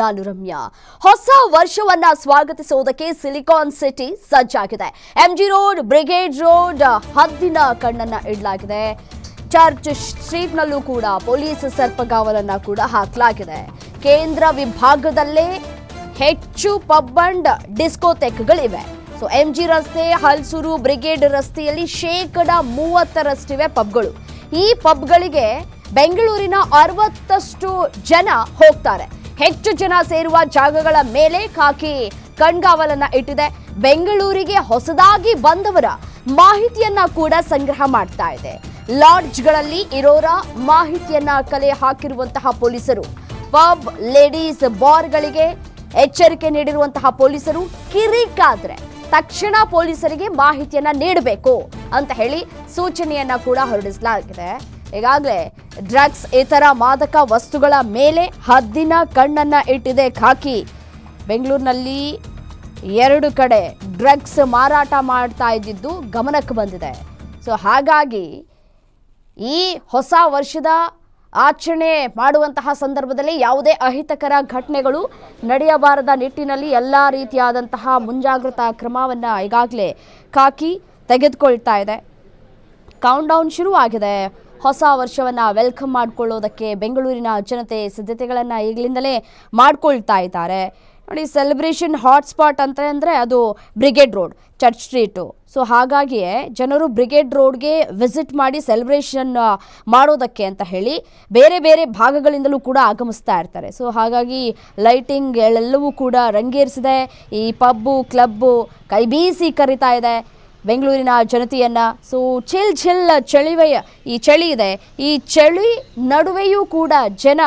ನಾನು ರಮ್ಯಾ. ಹೊಸ ವರ್ಷವನ್ನ ಸ್ವಾಗತಿಸುವುದಕ್ಕೆ ಸಿಲಿಕಾನ್ ಸಿಟಿ ಸಜ್ಜಾಗಿದೆ. ಎಂಜಿ ರೋಡ್ ಬ್ರಿಗೇಡ್ ರೋಡ್ ಹದ್ದಿನ ಕಣ್ಣನ್ನ ಇಡಲಾಗಿದೆ. ಚರ್ಚ್ ಸ್ಟ್ರೀಟ್ನಲ್ಲೂ ಕೂಡ ಪೊಲೀಸ್ ಸರ್ಪಗಾವಲನ್ನ ಕೂಡ ಹಾಕಲಾಗಿದೆ. ಕೇಂದ್ರ ವಿಭಾಗದಲ್ಲೇ ಹೆಚ್ಚು ಪಬ್ ಅಂಡ್ ಡಿಸ್ಕೋತೆಕ್ಗಳಿವೆ ಸೊ ಎಂಜಿ ರಸ್ತೆ, ಹಲ್ಸೂರು ಬ್ರಿಗೇಡ್ ರಸ್ತೆಯಲ್ಲಿ ಶೇಕಡ ಮೂವತ್ತರಷ್ಟಿವೆ ಪಬ್ಗಳು ಈ ಪಬ್ಗಳಿಗೆ ಬೆಂಗಳೂರಿನ ಅರವತ್ತಷ್ಟು ಜನ ಹೋಗ್ತಾರೆ. ಹೆಚ್ಚು ಜನ ಸೇರುವ ಜಾಗಗಳ ಮೇಲೆ ಖಾಕಿ. ಕಣ್ಗಾವಲನ್ನ ಇಟ್ಟಿದೆ. ಬೆಂಗಳೂರಿಗೆ ಹೊಸದಾಗಿ ಬಂದವರ ಮಾಹಿತಿಯನ್ನ ಕೂಡ ಸಂಗ್ರಹ ಮಾಡ್ತಾ ಇದೆ. ಲಾಡ್ಜ್ಗಳಲ್ಲಿ ಇರೋರ ಮಾಹಿತಿಯನ್ನ ಕಲೆ ಹಾಕಿರುವಂತಹ ಪೊಲೀಸರು. ಪಬ್, ಲೇಡೀಸ್ ಬಾರ್ಗಳಿಗೆ ಎಚ್ಚರಿಕೆ ನೀಡಿರುವಂತಹ ಪೊಲೀಸರು ಕಿರಿಕಾದ್ರೆ. ತಕ್ಷಣ ಪೊಲೀಸರಿಗೆ ಮಾಹಿತಿಯನ್ನ ನೀಡಬೇಕು ಅಂತ ಹೇಳಿ ಸೂಚನೆಯನ್ನ ಕೂಡ ಹೊರಡಿಸಲಾಗಿದೆ. ಈಗಾಗಲೇ ಡ್ರಗ್ಸ್ ಇತರ ಮಾದಕ ವಸ್ತುಗಳ ಮೇಲೆ ಹದ್ದಿನ ಕಣ್ಣನ್ನ ಇಟ್ಟಿದೆ ಖಾಕಿ. ಬೆಂಗಳೂರಿನಲ್ಲಿ ಎರಡು ಕಡೆ ಡ್ರಗ್ಸ್ ಮಾರಾಟ ಮಾಡ್ತಾ ಇದ್ದಿದ್ದು ಗಮನಕ್ಕೆ ಬಂದಿದೆ. ಸೊ ಹಾಗಾಗಿ ಈ ಹೊಸ ವರ್ಷದ ಆಚರಣೆ ಮಾಡುವಂತಹ ಸಂದರ್ಭದಲ್ಲಿ ಯಾವುದೇ ಅಹಿತಕರ ಘಟನೆಗಳು ನಡೆಯಬಾರದ ನಿಟ್ಟಿನಲ್ಲಿ ಎಲ್ಲ ರೀತಿಯಾದಂತಹ ಮುಂಜಾಗ್ರತಾ ಕ್ರಮವನ್ನು ಈಗಾಗಲೇ ಕಾಕಿ ತೆಗೆದುಕೊಳ್ತಾ ಇದೆ. ಕೌಂಟ್ ಡೌನ್ ಶುರುವಾಗಿದೆ. ಹೊಸ ವರ್ಷವನ್ನು ವೆಲ್ಕಮ್ ಮಾಡ್ಕೊಳ್ಳೋದಕ್ಕೆ ಬೆಂಗಳೂರಿನ ಜನತೆ ಸಿದ್ಧತೆಗಳನ್ನು ಈಗಲಿಂದಲೇ ಮಾಡ್ಕೊಳ್ತಾ ಇದ್ದಾರೆ. ನೋಡಿ ಸೆಲೆಬ್ರೇಷನ್ ಹಾಟ್ಸ್ಪಾಟ್ ಅಂತ ಅಂದರೆ ಅದು Brigade Road Church Street so ಹಾಗಾಗಿಯೇ ಜನರು ಬ್ರಿಗೇಡ್ ರೋಡ್ಗೆ ವಿಸಿಟ್ ಮಾಡಿ ಸೆಲೆಬ್ರೇಷನ್ ಮಾಡೋದಕ್ಕೆ ಅಂತ ಹೇಳಿ ಬೇರೆ ಬೇರೆ ಭಾಗಗಳಿಂದಲೂ ಕೂಡ ಆಗಮಿಸ್ತಾ ಇರ್ತಾರೆ. ಸೊ ಹಾಗಾಗಿ ಲೈಟಿಂಗ್ ಎಲ್ಲವೂ ಕೂಡ ರಂಗೇರಿಸಿದೆ. ಈ ಪಬ್ಬು ಕ್ಲಬ್ಬು ಕೈ ಬೀಸಿ ಕರಿತಾ ಇದೆ. ಬೆಂಗಳೂರಿನ ಜನತೆಯನ್ನು ಸೊ ಚಿಲ್ ಚಿಲ್ ಚಳಿವೆಯ ಈ ಚಳಿ ಇದೆ. ಈ ಚಳಿ ನಡುವೆಯೂ ಕೂಡ ಜನ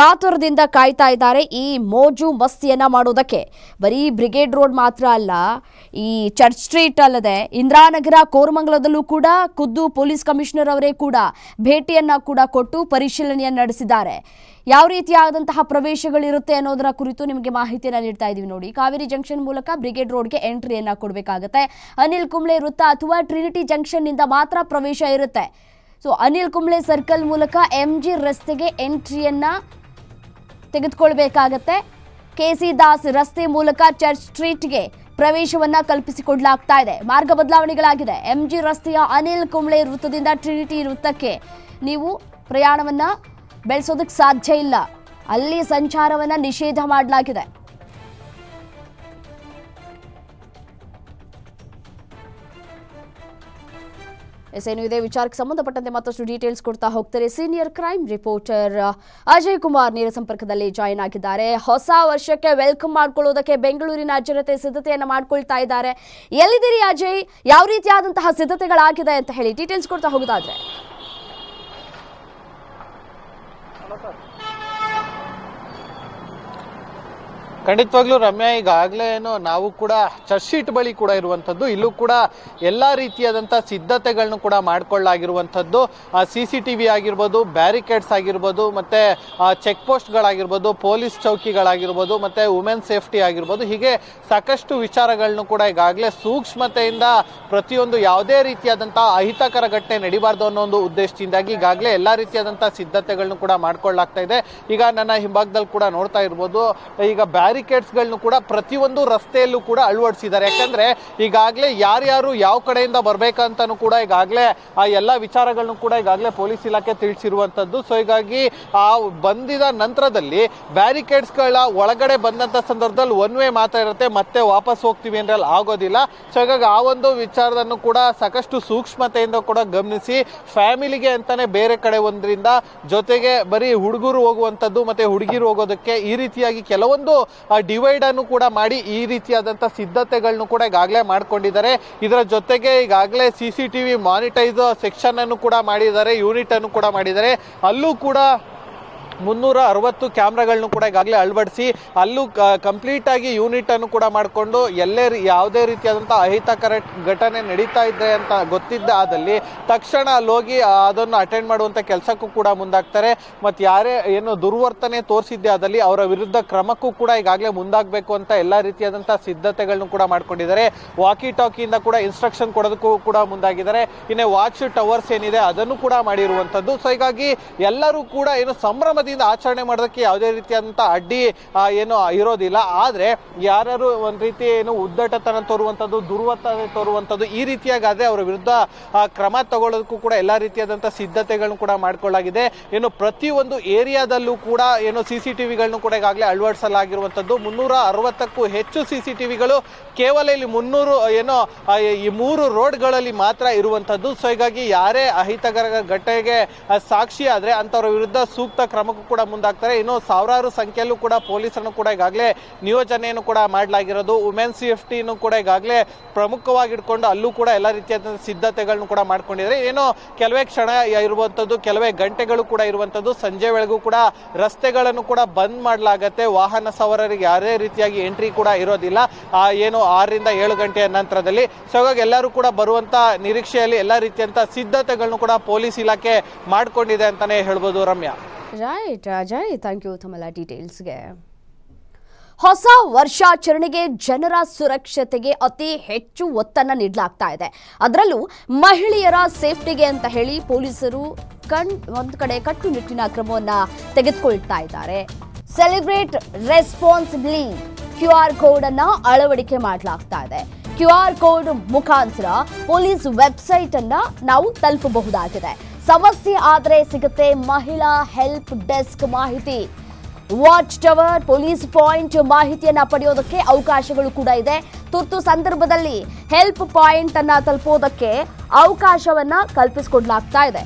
ಕಾತುರದಿಂದ ಕಾಯ್ತಾ ಇದ್ದಾರೆ ಈ ಮೋಜು ಮಸ್ತಿಯನ್ನ ಮಾಡೋದಕ್ಕೆ. ಬರೀ ಬ್ರಿಗೇಡ್ ರೋಡ್ ಮಾತ್ರ ಅಲ್ಲ, ಈ ಚರ್ಚ್ ಸ್ಟ್ರೀಟ್ ಅಲ್ಲದೆ ಇಂದ್ರಾನಗರ, ಕೋರಮಂಗಲದಲ್ಲೂ ಕೂಡ ಖುದ್ದು ಪೊಲೀಸ್ ಕಮಿಷನರ್ ಅವರೇ ಕೂಡ ಭೇಟಿಯನ್ನ ಕೂಡ ಕೊಟ್ಟು ಪರಿಶೀಲನೆಯನ್ನು ನಡೆಸಿದ್ದಾರೆ. ಯಾವ ರೀತಿಯಾದಂತಹ ಪ್ರವೇಶಗಳಿರುತ್ತೆ ಅನ್ನೋದರ ಕುರಿತು ನಿಮಗೆ ಮಾಹಿತಿಯನ್ನು ನೀಡ್ತಾ ಇದ್ದೀವಿ ನೋಡಿ. ಕಾವೇರಿ ಜಂಕ್ಷನ್ ಮೂಲಕ ಬ್ರಿಗೇಡ್ ರೋಡ್ಗೆ ಎಂಟ್ರಿಯನ್ನು ಕೊಡಬೇಕಾಗುತ್ತೆ. ಅನಿಲ್ ಕುಂಬ್ಳೆ ವೃತ್ತ ಅಥವಾ ಟ್ರಿನಿಟಿ ಜಂಕ್ಷನ್ನಿಂದ ಮಾತ್ರ ಪ್ರವೇಶ ಇರುತ್ತೆ. ಸೊ ಅನಿಲ್ ಕುಂಬ್ಳೆ ಸರ್ಕಲ್ ಮೂಲಕ ಎಂ ಜಿ ರಸ್ತೆಗೆ ಎಂಟ್ರಿಯನ್ನ ತೆಗೆದುಕೊಳ್ಬೇಕಾಗತ್ತೆ. ಕೆ ಸಿ ದಾಸ್ ರಸ್ತೆ ಮೂಲಕ ಚರ್ಚ್ ಸ್ಟ್ರೀಟ್ಗೆ ಪ್ರವೇಶವನ್ನ ಕಲ್ಪಿಸಿಕೊಡ್ಲಾಗ್ತಾ ಇದೆ. ಮಾರ್ಗ ಬದಲಾವಣೆಗಳಾಗಿದೆ. ಎಂ ಜಿ ರಸ್ತೆಯ ಅನಿಲ್ ಕುಂಬ್ಳೆ ವೃತ್ತದಿಂದ ಟ್ರಿನಿಟಿ ವೃತ್ತಕ್ಕೆ ನೀವು ಪ್ರಯಾಣವನ್ನ ಬೆಳೆಸೋದಕ್ಕೆ ಸಾಧ್ಯ ಇಲ್ಲ. ಅಲ್ಲಿ ಸಂಚಾರವನ್ನ ನಿಷೇಧ ಮಾಡಲಾಗಿದೆ. ಎಸ್ ಏನು ಇದೆ. ವಿಚಾರಕ್ಕೆ ಸಂಬಂಧಪಟ್ಟಂತೆ ಮತ್ತಷ್ಟು ಡೀಟೇಲ್ಸ್ ಕೊಡ್ತಾ ಹೋಗ್ತಾರೆ. Senior crime reporter Ajay Kumar ನೇರ ಸಂಪರ್ಕದಲ್ಲಿ ಜಾಯಿನ್ ಆಗಿದ್ದಾರೆ. ಹೊಸ ವರ್ಷಕ್ಕೆ ವೆಲ್ಕಮ್ ಮಾಡ್ಕೊಳ್ಳೋದಕ್ಕೆ ಬೆಂಗಳೂರಿನ ಜನತೆ ಸಿದ್ಧತೆಯನ್ನು ಮಾಡ್ಕೊಳ್ತಾ ಇದ್ದಾರೆ. ಎಲ್ಲಿದ್ದೀರಿ ಅಜಯ್? ಯಾವ ರೀತಿಯಾದಂತಹ ಸಿದ್ಧತೆಗಳಾಗಿದೆ ಅಂತ ಹೇಳಿ ಡೀಟೇಲ್ಸ್ ಕೊಡ್ತಾ ಹೋಗೋದಾದ್ರೆ. ಖಂಡಿತವಾಗ್ಲೂ ರಮ್ಯಾ, ಈಗಾಗಲೇ ಏನು ನಾವು ಕೂಡ ಚರ್ಚ್ ಶೀಟ್ ಬಳಿ ಕೂಡ ಇರುವಂಥದ್ದು, ಇಲ್ಲೂ ಕೂಡ ಎಲ್ಲ ರೀತಿಯಾದಂಥ ಸಿದ್ಧತೆಗಳನ್ನು ಕೂಡ ಮಾಡಿಕೊಳ್ಳಾಗಿರುವಂಥದ್ದು. ಸಿ ಸಿ ಟಿ ವಿ ಆಗಿರ್ಬೋದು ಬ್ಯಾರಿಕೇಡ್ಸ್ ಆಗಿರ್ಬೋದು, ಮತ್ತು ಚೆಕ್ ಪೋಸ್ಟ್ಗಳಾಗಿರ್ಬೋದು ಪೊಲೀಸ್ ಚೌಕಿಗಳಾಗಿರ್ಬೋದು, ಮತ್ತು ವುಮೆನ್ ಸೇಫ್ಟಿ ಆಗಿರ್ಬೋದು, ಹೀಗೆ ಸಾಕಷ್ಟು ವಿಚಾರಗಳನ್ನು ಕೂಡ ಈಗಾಗಲೇ ಸೂಕ್ಷ್ಮತೆಯಿಂದ ಪ್ರತಿಯೊಂದು ಯಾವುದೇ ರೀತಿಯಾದಂಥ ಅಹಿತಕರ ಘಟನೆ ನಡಿಬಾರ್ದು ಅನ್ನೋ ಒಂದು ಉದ್ದೇಶದಿಂದಾಗಿ ಈಗಾಗಲೇ ಎಲ್ಲ ರೀತಿಯಾದಂಥ ಸಿದ್ಧತೆಗಳನ್ನು ಕೂಡ ಮಾಡಿಕೊಳ್ಳಾಗ್ತಾ ಇದೆ. ಈಗ ನನ್ನ ಹಿಂಭಾಗದಲ್ಲಿ ಕೂಡ ನೋಡ್ತಾ ಇರ್ಬೋದು, ಈಗ ಬ್ಯಾರಿಕೇಡ್ಸ್ಗಳನ್ನು ಕೂಡ ಪ್ರತಿಯೊಂದು ರಸ್ತೆಯಲ್ಲೂ ಕೂಡ ಅಳವಡಿಸಿದ್ದಾರೆ. ಯಾಕಂದ್ರೆ ಈಗಾಗಲೇ ಯಾರ್ಯಾರು ಯಾವ ಕಡೆಯಿಂದ ಬರ್ಬೇಕಂತನೂ ಕೂಡ ಈಗಾಗಲೇ ಆ ಎಲ್ಲ ವಿಚಾರಗಳನ್ನು ಕೂಡ ಈಗಾಗಲೇ ಪೊಲೀಸ್ ಇಲಾಖೆ ತಿಳಿಸಿರುವಂತದ್ದು. ಸೊ ಹೀಗಾಗಿ ಆ ಬಂದಿದ ನಂತರದಲ್ಲಿ ಬ್ಯಾರಿಕೇಡ್ಸ್ಗಳ ಒಳಗಡೆ ಬಂದಂತ ಸಂದರ್ಭದಲ್ಲಿ ಒನ್ ವೇ ಮಾತ್ರ ಇರುತ್ತೆ. ಮತ್ತೆ ವಾಪಸ್ ಹೋಗ್ತೀವಿ ಅಂದ್ರೆ ಅಲ್ಲಿ ಆಗೋದಿಲ್ಲ. ಸೊ ಹೀಗಾಗಿ ಆ ಒಂದು ವಿಚಾರವನ್ನು ಕೂಡ ಸಾಕಷ್ಟು ಸೂಕ್ಷ್ಮತೆಯಿಂದ ಕೂಡ ಗಮನಿಸಿ ಫ್ಯಾಮಿಲಿಗೆ ಅಂತಾನೆ ಬೇರೆ ಕಡೆ ಒಂದರಿಂದ ಜೊತೆಗೆ ಬರೀ ಹುಡುಗರು ಹೋಗುವಂಥದ್ದು ಮತ್ತೆ ಹುಡುಗಿರು ಹೋಗೋದಕ್ಕೆ ಈ ರೀತಿಯಾಗಿ ಕೆಲವೊಂದು ಡಿವೈಡ್ ಅನ್ನು ಕೂಡ ಮಾಡಿ ಈ ರೀತಿಯಾದಂಥ ಸಿದ್ಧತೆಗಳನ್ನು ಕೂಡ ಈಗಾಗಲೇ ಮಾಡ್ಕೊಂಡಿದ್ದಾರೆ. ಇದರ ಜೊತೆಗೆ ಈಗಾಗಲೇ C C T V monetise section ಅನ್ನು ಕೂಡ ಮಾಡಿದ್ದಾರೆ ಯೂನಿಟ್ ಅನ್ನು ಕೂಡ ಮಾಡಿದ್ದಾರೆ. ಅಲ್ಲೂ ಕೂಡ ಮುನ್ನೂರ ಅರವತ್ತು ಕ್ಯಾಮ್ರಾಗಳನ್ನು ಕೂಡ ಈಗಾಗಲೇ ಅಳವಡಿಸಿ ಅಲ್ಲೂ ಕಂಪ್ಲೀಟ್ ಆಗಿ ಯೂನಿಟ್ ಅನ್ನು ಕೂಡ ಮಾಡಿಕೊಂಡು ಎಲ್ಲೇ ಯಾವುದೇ ರೀತಿಯಾದಂಥ ಅಹಿತಕರ ಘಟನೆ ನಡೀತಾ ಇದೆ ಅಂತ ಗೊತ್ತಿದ್ದ ಆದಲ್ಲಿ ತಕ್ಷಣ ಅಲ್ಲಿ ಹೋಗಿ ಆ, ಅದನ್ನು ಅಟೆಂಡ್ ಮಾಡುವಂಥ ಕೆಲಸಕ್ಕೂ ಕೂಡ ಮುಂದಾಗ್ತಾರೆ. ಮತ್ತು ಯಾರೇ ಏನು ದುರ್ವರ್ತನೆ ತೋರಿಸಿದ್ದೆ ಆದಲ್ಲಿ ಅವರ ವಿರುದ್ಧ ಕ್ರಮಕ್ಕೂ ಕೂಡ ಈಗಾಗಲೇ ಮುಂದಾಗಬೇಕು ಅಂತ ಎಲ್ಲ ರೀತಿಯಾದಂಥ ಸಿದ್ಧತೆಗಳನ್ನು ಕೂಡ ಮಾಡ್ಕೊಂಡಿದ್ದಾರೆ. ವಾಕಿ ಟಾಕಿಯಿಂದ ಕೂಡ ಇನ್ಸ್ಟ್ರಕ್ಷನ್ ಕೊಡೋದಕ್ಕೂ ಕೂಡ ಮುಂದಾಗಿದ್ದಾರೆ. ಇನ್ನೇ ವಾಚ್ ಟವರ್ಸ್ ಏನಿದೆ ಅದನ್ನು ಕೂಡ ಮಾಡಿರುವಂಥದ್ದು. ಸೊ ಹೀಗಾಗಿ ಎಲ್ಲರೂ ಕೂಡ ಏನು ಸಂಭ್ರಮದಿಂದ ಉತ್ಸಾಹದಿಂದ ಆಚರಣೆ ಮಾಡೋದಕ್ಕೆ ಯಾವುದೇ ರೀತಿಯಾದಂಥ ಅಡ್ಡಿ ಏನು ಇರೋದಿಲ್ಲ. ಆದರೆ ಯಾರು ಒಂದು ರೀತಿ ಏನು ಉದ್ದಟತನ ತೋರುವಂಥದ್ದು ದುರ್ವರ್ತನೆ ತೋರುವಂಥದ್ದು ಈ ರೀತಿಯಾಗಾದ್ರೆ ಅವರ ವಿರುದ್ಧ ಕ್ರಮ ತಗೊಳ್ಳೋದಕ್ಕೂ ಕೂಡ ಎಲ್ಲ ರೀತಿಯಾದಂಥ ಸಿದ್ಧತೆಗಳನ್ನು ಕೂಡ ಮಾಡಿಕೊಳ್ಳಾಗಿದೆ ಏನು ಪ್ರತಿಯೊಂದು ಏರಿಯಾದಲ್ಲೂ ಕೂಡ ಏನು ಸಿ ಸಿ ಟಿವಿಗಳನ್ನು ಕೂಡ ಈಗಾಗಲೇ ಅಳವಡಿಸಲಾಗಿರುವಂಥದ್ದು ಮುನ್ನೂರ ಅರವತ್ತಕ್ಕೂ ಹೆಚ್ಚು ಸಿ ಸಿ ಟಿವಿಗಳು ಕೇವಲ ಇಲ್ಲಿ ಮುನ್ನೂರು, ಏನು ಈ ಮೂರು ರೋಡ್ಗಳಲ್ಲಿ ಮಾತ್ರ ಇರುವಂಥದ್ದು ಸೊ, ಹೀಗಾಗಿ ಯಾರೇ ಅಹಿತಕರ ಘಟನೆಗೆ ಸಾಕ್ಷಿ ಆದ್ರೆ ಅಂಥವ್ರ ವಿರುದ್ಧ ಸೂಕ್ತ ಕ್ರಮಕ್ಕೂ ಕೂಡ ಮುಂದಾಗ್ತಾರೆ. ಇನ್ನು ಸಾವಿರಾರು ಸಂಖ್ಯೆಯಲ್ಲೂ ಕೂಡ ಪೊಲೀಸರನ್ನು ಕೂಡ ಈಗಾಗಲೇ ನಿಯೋಜನೆಯನ್ನು ಕೂಡ ಮಾಡಲಾಗಿರೋದು. ವುಮೆನ್ ಸೇಫ್ಟಿನೂ ಕೂಡ ಈಗಾಗಲೇ ಪ್ರಮುಖವಾಗಿ ಇಟ್ಕೊಂಡು ಅಲ್ಲೂ ಕೂಡ ಎಲ್ಲ ರೀತಿಯಾದಂಥ ಸಿದ್ಧತೆಗಳನ್ನು ಕೂಡ ಮಾಡ್ಕೊಂಡಿದ್ದಾರೆ. ಏನೋ ಕೆಲವೇ ಕ್ಷಣ ಇರುವಂಥದ್ದು, ಕೆಲವೇ ಗಂಟೆಗಳು ಕೂಡ ಇರುವಂಥದ್ದು, ಸಂಜೆ ವೇಳೆಗೂ ಕೂಡ ರಸ್ತೆಗಳನ್ನು ಕೂಡ ಬಂದ್ ಮಾಡಲಾಗತ್ತೆ. ವಾಹನ ಸವಾರರಿಗೆ ಯಾರೇ ರೀತಿಯಾಗಿ ಎಂಟ್ರಿ ಕೂಡ ಇರೋದಿಲ್ಲ. ಏನು ಆರರಿಂದ ಏಳು ಗಂಟೆಯ ನಂತರದಲ್ಲಿ. ಸೊ ಹಾಗಾಗಿ ಎಲ್ಲರೂ ಕೂಡ ಬರುವಂತ ನಿರೀಕ್ಷೆಯಲ್ಲಿ ಎಲ್ಲ ರೀತಿಯಂತ ಸಿದ್ಧತೆಗಳನ್ನು ಕೂಡ ಪೊಲೀಸ್ ಇಲಾಖೆ ಮಾಡಿಕೊಂಡಿದೆ ಅಂತಾನೆ ಹೇಳ್ಬೋದು Ramya. Right Ajay thank you ತಮ್ಮೆಲ್ಲ ಡೀಟೇಲ್ಸ್ಗೆ ಹೊಸ ವರ್ಷಾಚರಣೆಗೆ ಜನರ ಸುರಕ್ಷತೆಗೆ ಅತಿ ಹೆಚ್ಚು ಒತ್ತನ್ನು ನೀಡಲಾಗ್ತಾ ಇದೆ. ಅದರಲ್ಲೂ ಮಹಿಳೆಯರ ಸೇಫ್ಟಿಗೆ ಅಂತ ಹೇಳಿ ಪೊಲೀಸರು ಕಣ್, ಒಂದು ಕಡೆ ಕಟ್ಟುನಿಟ್ಟಿನ ಕ್ರಮವನ್ನು ತೆಗೆದುಕೊಳ್ತಾ ಇದ್ದಾರೆ. ಸೆಲೆಬ್ರೇಟ್ ರೆಸ್ಪಾನ್ಸಿಬ್ಲಿ ಕ್ಯೂ ಆರ್ ಕೋಡನ್ನು ಅಳವಡಿಕೆ ಮಾಡಲಾಗ್ತಾ ಇದೆ. ಕ್ಯೂ ಆರ್ ಕೋಡ್ ಮುಖಾಂತರ ಪೊಲೀಸ್ ವೆಬ್ಸೈಟನ್ನು ನಾವು ತಲುಪಬಹುದಾಗಿದೆ. ಸಮಸ್ಯೆ ಆದರೆ ಸಿಗುತ್ತೆ ಮಹಿಳಾ ಹೆಲ್ಪ್ ಡೆಸ್ಕ್ ಮಾಹಿತಿ. ವಾಚ್ ಟವರ್ ಪೊಲೀಸ್ ಪಾಯಿಂಟ್ ಮಾಹಿತಿಯನ್ನ ಪಡೆಯೋದಕ್ಕೆ ಅವಕಾಶಗಳು ಕೂಡ ಇದೆ. ತುರ್ತು ಸಂದರ್ಭದಲ್ಲಿ ಹೆಲ್ಪ್ ಪಾಯಿಂಟ್ ಅನ್ನ ತಲುಪೋದಕ್ಕೆ ಅವಕಾಶವನ್ನ ಕಲ್ಪಿಸಿಕೊಡ್ಲಾಗ್ತಾ ಇದೆ.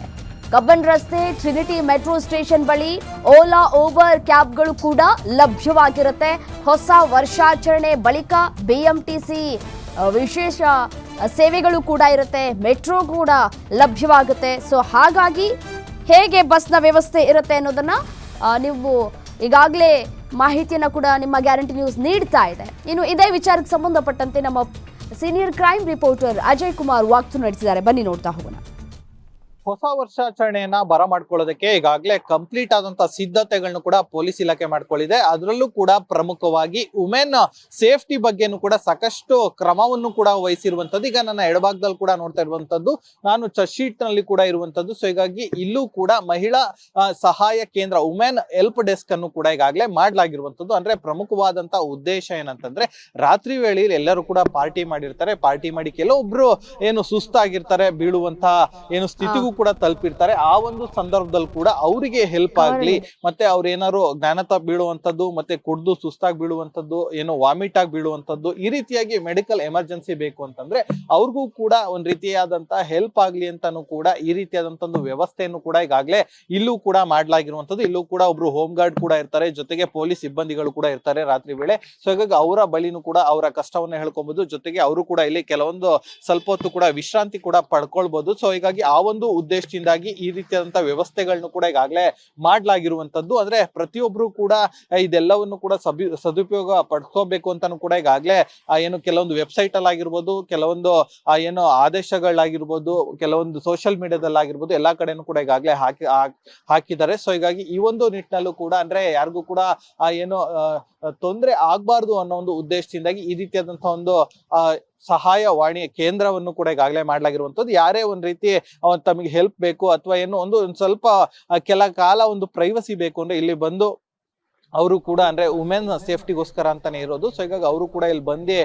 ಕಬ್ಬನ್ ರಸ್ತೆ ಟ್ರಿನಿಟಿ ಮೆಟ್ರೋ ಸ್ಟೇಷನ್ ಬಳಿ ಓಲಾ ಓಬರ್ ಕ್ಯಾಬ್ಗಳು ಕೂಡ ಲಭ್ಯವಾಗಿರುತ್ತೆ. ಹೊಸ ವರ್ಷಾಚರಣೆ ಬಳಿಕ ಬಿಎಂಟಿಸಿ ವಿಶೇಷ ಸೇವೆಗಳು ಕೂಡ ಇರುತ್ತೆ, ಮೆಟ್ರೋ ಕೂಡ ಲಭ್ಯವಾಗುತ್ತೆ. ಸೊ ಹಾಗಾಗಿ ಹೇಗೆ ಬಸ್ನ ವ್ಯವಸ್ಥೆ ಇರುತ್ತೆ ಅನ್ನೋದನ್ನ ನೀವು ಈಗಾಗಲೇ ಮಾಹಿತಿಯನ್ನು ಕೂಡ ನಿಮ್ಮ ಗ್ಯಾರಂಟಿ ನ್ಯೂಸ್ ನೀಡ್ತಾ ಇದೆ. ಇನ್ನು ಇದೇ ವಿಚಾರಕ್ಕೆ ಸಂಬಂಧಪಟ್ಟಂತೆ ನಮ್ಮ senior crime reporter Ajay Kumar ವಾಕ್ತು ನಡೆಸಿದ್ದಾರೆ. ಬನ್ನಿ ನೋಡ್ತಾ ಹೋಗೋಣ. ಹೊಸ ವರ್ಷಾಚರಣೆಯನ್ನ ಬರಮಾಡ್ಕೊಳ್ಳೋದಕ್ಕೆ ಈಗಾಗಲೇ ಕಂಪ್ಲೀಟ್ ಆದಂತ ಸಿದ್ಧತೆಗಳನ್ನು ಕೂಡ ಪೊಲೀಸ್ ಇಲಾಖೆ ಮಾಡ್ಕೊಳ್ಳಿದೆ ಅದರಲ್ಲೂ ಕೂಡ ಪ್ರಮುಖವಾಗಿ ವುಮೆನ್ ಸೇಫ್ಟಿ ಬಗ್ಗೆನೂ ಕೂಡ ಸಾಕಷ್ಟು ಕ್ರಮವನ್ನು ಕೂಡ ವಹಿಸಿರುವಂತದ್ದು ಈಗ ನನ್ನ ಎಡಭಾಗದಲ್ಲಿ ಕೂಡ ನೋಡ್ತಾ ಇರುವಂತದ್ದು ನಾನು ಚರ್ಚ್ನಲ್ಲಿ ಕೂಡ ಇರುವಂತದ್ದು ಸೊ ಹೀಗಾಗಿ ಇಲ್ಲೂ ಕೂಡ ಮಹಿಳಾ ಸಹಾಯ ಕೇಂದ್ರ ವುಮೆನ್ ಹೆಲ್ಪ್ ಡೆಸ್ಕ್ ಅನ್ನು ಕೂಡ ಈಗಾಗಲೇ ಮಾಡಲಾಗಿರುವಂತದ್ದು ಅಂದ್ರೆ ಪ್ರಮುಖವಾದಂತ ಉದ್ದೇಶ ಏನಂತಂದ್ರೆ, ರಾತ್ರಿ ವೇಳೆಯಲ್ಲಿ ಎಲ್ಲರೂ ಕೂಡ ಪಾರ್ಟಿ ಮಾಡಿರ್ತಾರೆ. ಪಾರ್ಟಿ ಮಾಡಿ ಕೆಲವೊಬ್ರು ಏನು ಸುಸ್ತಾಗಿರ್ತಾರೆ, ಬೀಳುವಂತ ಏನು ಸ್ಥಿತಿಗೂ ಕೂಡ ತಲುಪಿರ್ತಾರೆ. ಆ ಒಂದು ಸಂದರ್ಭದಲ್ಲಿ ಕೂಡ ಅವರಿಗೆ ಹೆಲ್ಪ್ ಆಗ್ಲಿ ಮತ್ತೆ ಅವ್ರ ಏನಾದ್ರು ಜ್ಞಾನತ ಬೀಳುವಂತದ್ದು ಮತ್ತೆ ಕುಡ್ದು ಸುಸ್ತಾಗಿ ಬೀಳುವಂತದ್ದು ಏನೋ ವಾಮಿಟ್ ಆಗಿ ಬೀಳುವಂತದ್ದು ಈ ರೀತಿಯಾಗಿ ಮೆಡಿಕಲ್ ಎಮರ್ಜೆನ್ಸಿ ಬೇಕು ಅಂತಂದ್ರೆ ಅವ್ರಿಗೂ ಕೂಡ ಒಂದ್ ರೀತಿಯಾದಂತ ಹೆಲ್ಪ್ ಆಗ್ಲಿ ಅಂತಾನು ಕೂಡ ಈ ರೀತಿಯಾದಂತ ಒಂದು ವ್ಯವಸ್ಥೆಯನ್ನು ಕೂಡ ಈಗಾಗಲೇ ಇಲ್ಲೂ ಕೂಡ ಮಾಡ್ಲಾಗಿರುವಂತದ್ದು ಇಲ್ಲೂ ಕೂಡ ಒಬ್ರು ಹೋಮ್ ಗಾರ್ಡ್ ಕೂಡ ಇರ್ತಾರೆ ಜೊತೆಗೆ ಪೊಲೀಸ್ ಸಿಬ್ಬಂದಿಗಳು ಕೂಡ ಇರ್ತಾರೆ ರಾತ್ರಿ ವೇಳೆ. ಸೊ ಹಾಗಾಗಿ ಅವರ ಬಳಿನೂ ಕೂಡ ಅವರ ಕಷ್ಟವನ್ನ ಹೇಳ್ಕೊಬಹುದು ಜೊತೆಗೆ ಅವರು ಕೂಡ ಇಲ್ಲಿ ಕೆಲವೊಂದು ಸ್ವಲ್ಪ ಹೊತ್ತು ಕೂಡ ವಿಶ್ರಾಂತಿ ಕೂಡ ಪಡ್ಕೊಳ್ಬಹುದು ಸೊ ಹೀಗಾಗಿ ಆ ಒಂದು ಉದ್ದೇಶದಿಂದಾಗಿ ಈ ರೀತಿಯಾದಂತಹ ವ್ಯವಸ್ಥೆಗಳನ್ನು ಕೂಡ ಈಗಾಗಲೇ ಮಾಡ್ಲಾಗಿರುವಂತದ್ದು. ಅಂದ್ರೆ ಪ್ರತಿಯೊಬ್ರು ಕೂಡ ಇದೆಲ್ಲವನ್ನು ಕೂಡ ಸದುಪಯೋಗ ಪಡ್ಕೋಬೇಕು ಅಂತಾನು ಕೂಡ ಈಗಾಗಲೇ ಏನು ಕೆಲವೊಂದು ವೆಬ್ಸೈಟ್ ಅಲ್ಲಿ ಆಗಿರ್ಬೋದು ಕೆಲವೊಂದು ಏನು ಆದೇಶಗಳಾಗಿರ್ಬೋದು, ಕೆಲವೊಂದು ಸೋಷಿಯಲ್ ಮೀಡಿಯಾದಲ್ಲಿ ಆಗಿರ್ಬೋದು ಎಲ್ಲಾ ಕಡೆನೂ ಕೂಡ ಈಗಾಗಲೇ ಹಾಕಿ ಹಾಕ್- ಹಾಕಿದ್ದಾರೆ. ಸೊ, ಹೀಗಾಗಿ ಈ ಒಂದು ನಿಟ್ಟಿನಲ್ಲೂ ಕೂಡ, ಅಂದ್ರೆ ಯಾರಿಗೂ ಕೂಡ ಏನು ತೊಂದರೆ ಆಗ್ಬಾರ್ದು ಅನ್ನೋ ಒಂದು ಉದ್ದೇಶದಿಂದಾಗಿ ಈ ರೀತಿಯಾದಂತಹ ಒಂದು ಸಹಾಯ ಸಹಾಯವಾಣಿ ಕೇಂದ್ರವನ್ನು ಕೂಡ ಈಗಾಗಲೇ ಮಾಡ್ಲಾಗಿರುವಂತದ್ದು ಯಾರೇ ಒಂದ್ ರೀತಿ ತಮಗೆ ಹೆಲ್ಪ್ ಬೇಕು ಅಥವಾ ಏನು ಒಂದು ಒಂದ್ ಸ್ವಲ್ಪ ಕೆಲ ಕಾಲ ಒಂದು ಪ್ರೈವಸಿ ಬೇಕು ಅಂದ್ರೆ ಇಲ್ಲಿ ಬಂದು ಅವರು ಕೂಡ ಅಂದ್ರೆ ವುಮೆನ್ ಸೇಫ್ಟಿಗೋಸ್ಕರ ಅಂತಾನೆ ಇರೋದು. ಸೊ ಹೀಗಾಗಿ ಅವರು ಕೂಡ ಇಲ್ಲಿ ಬಂದೇ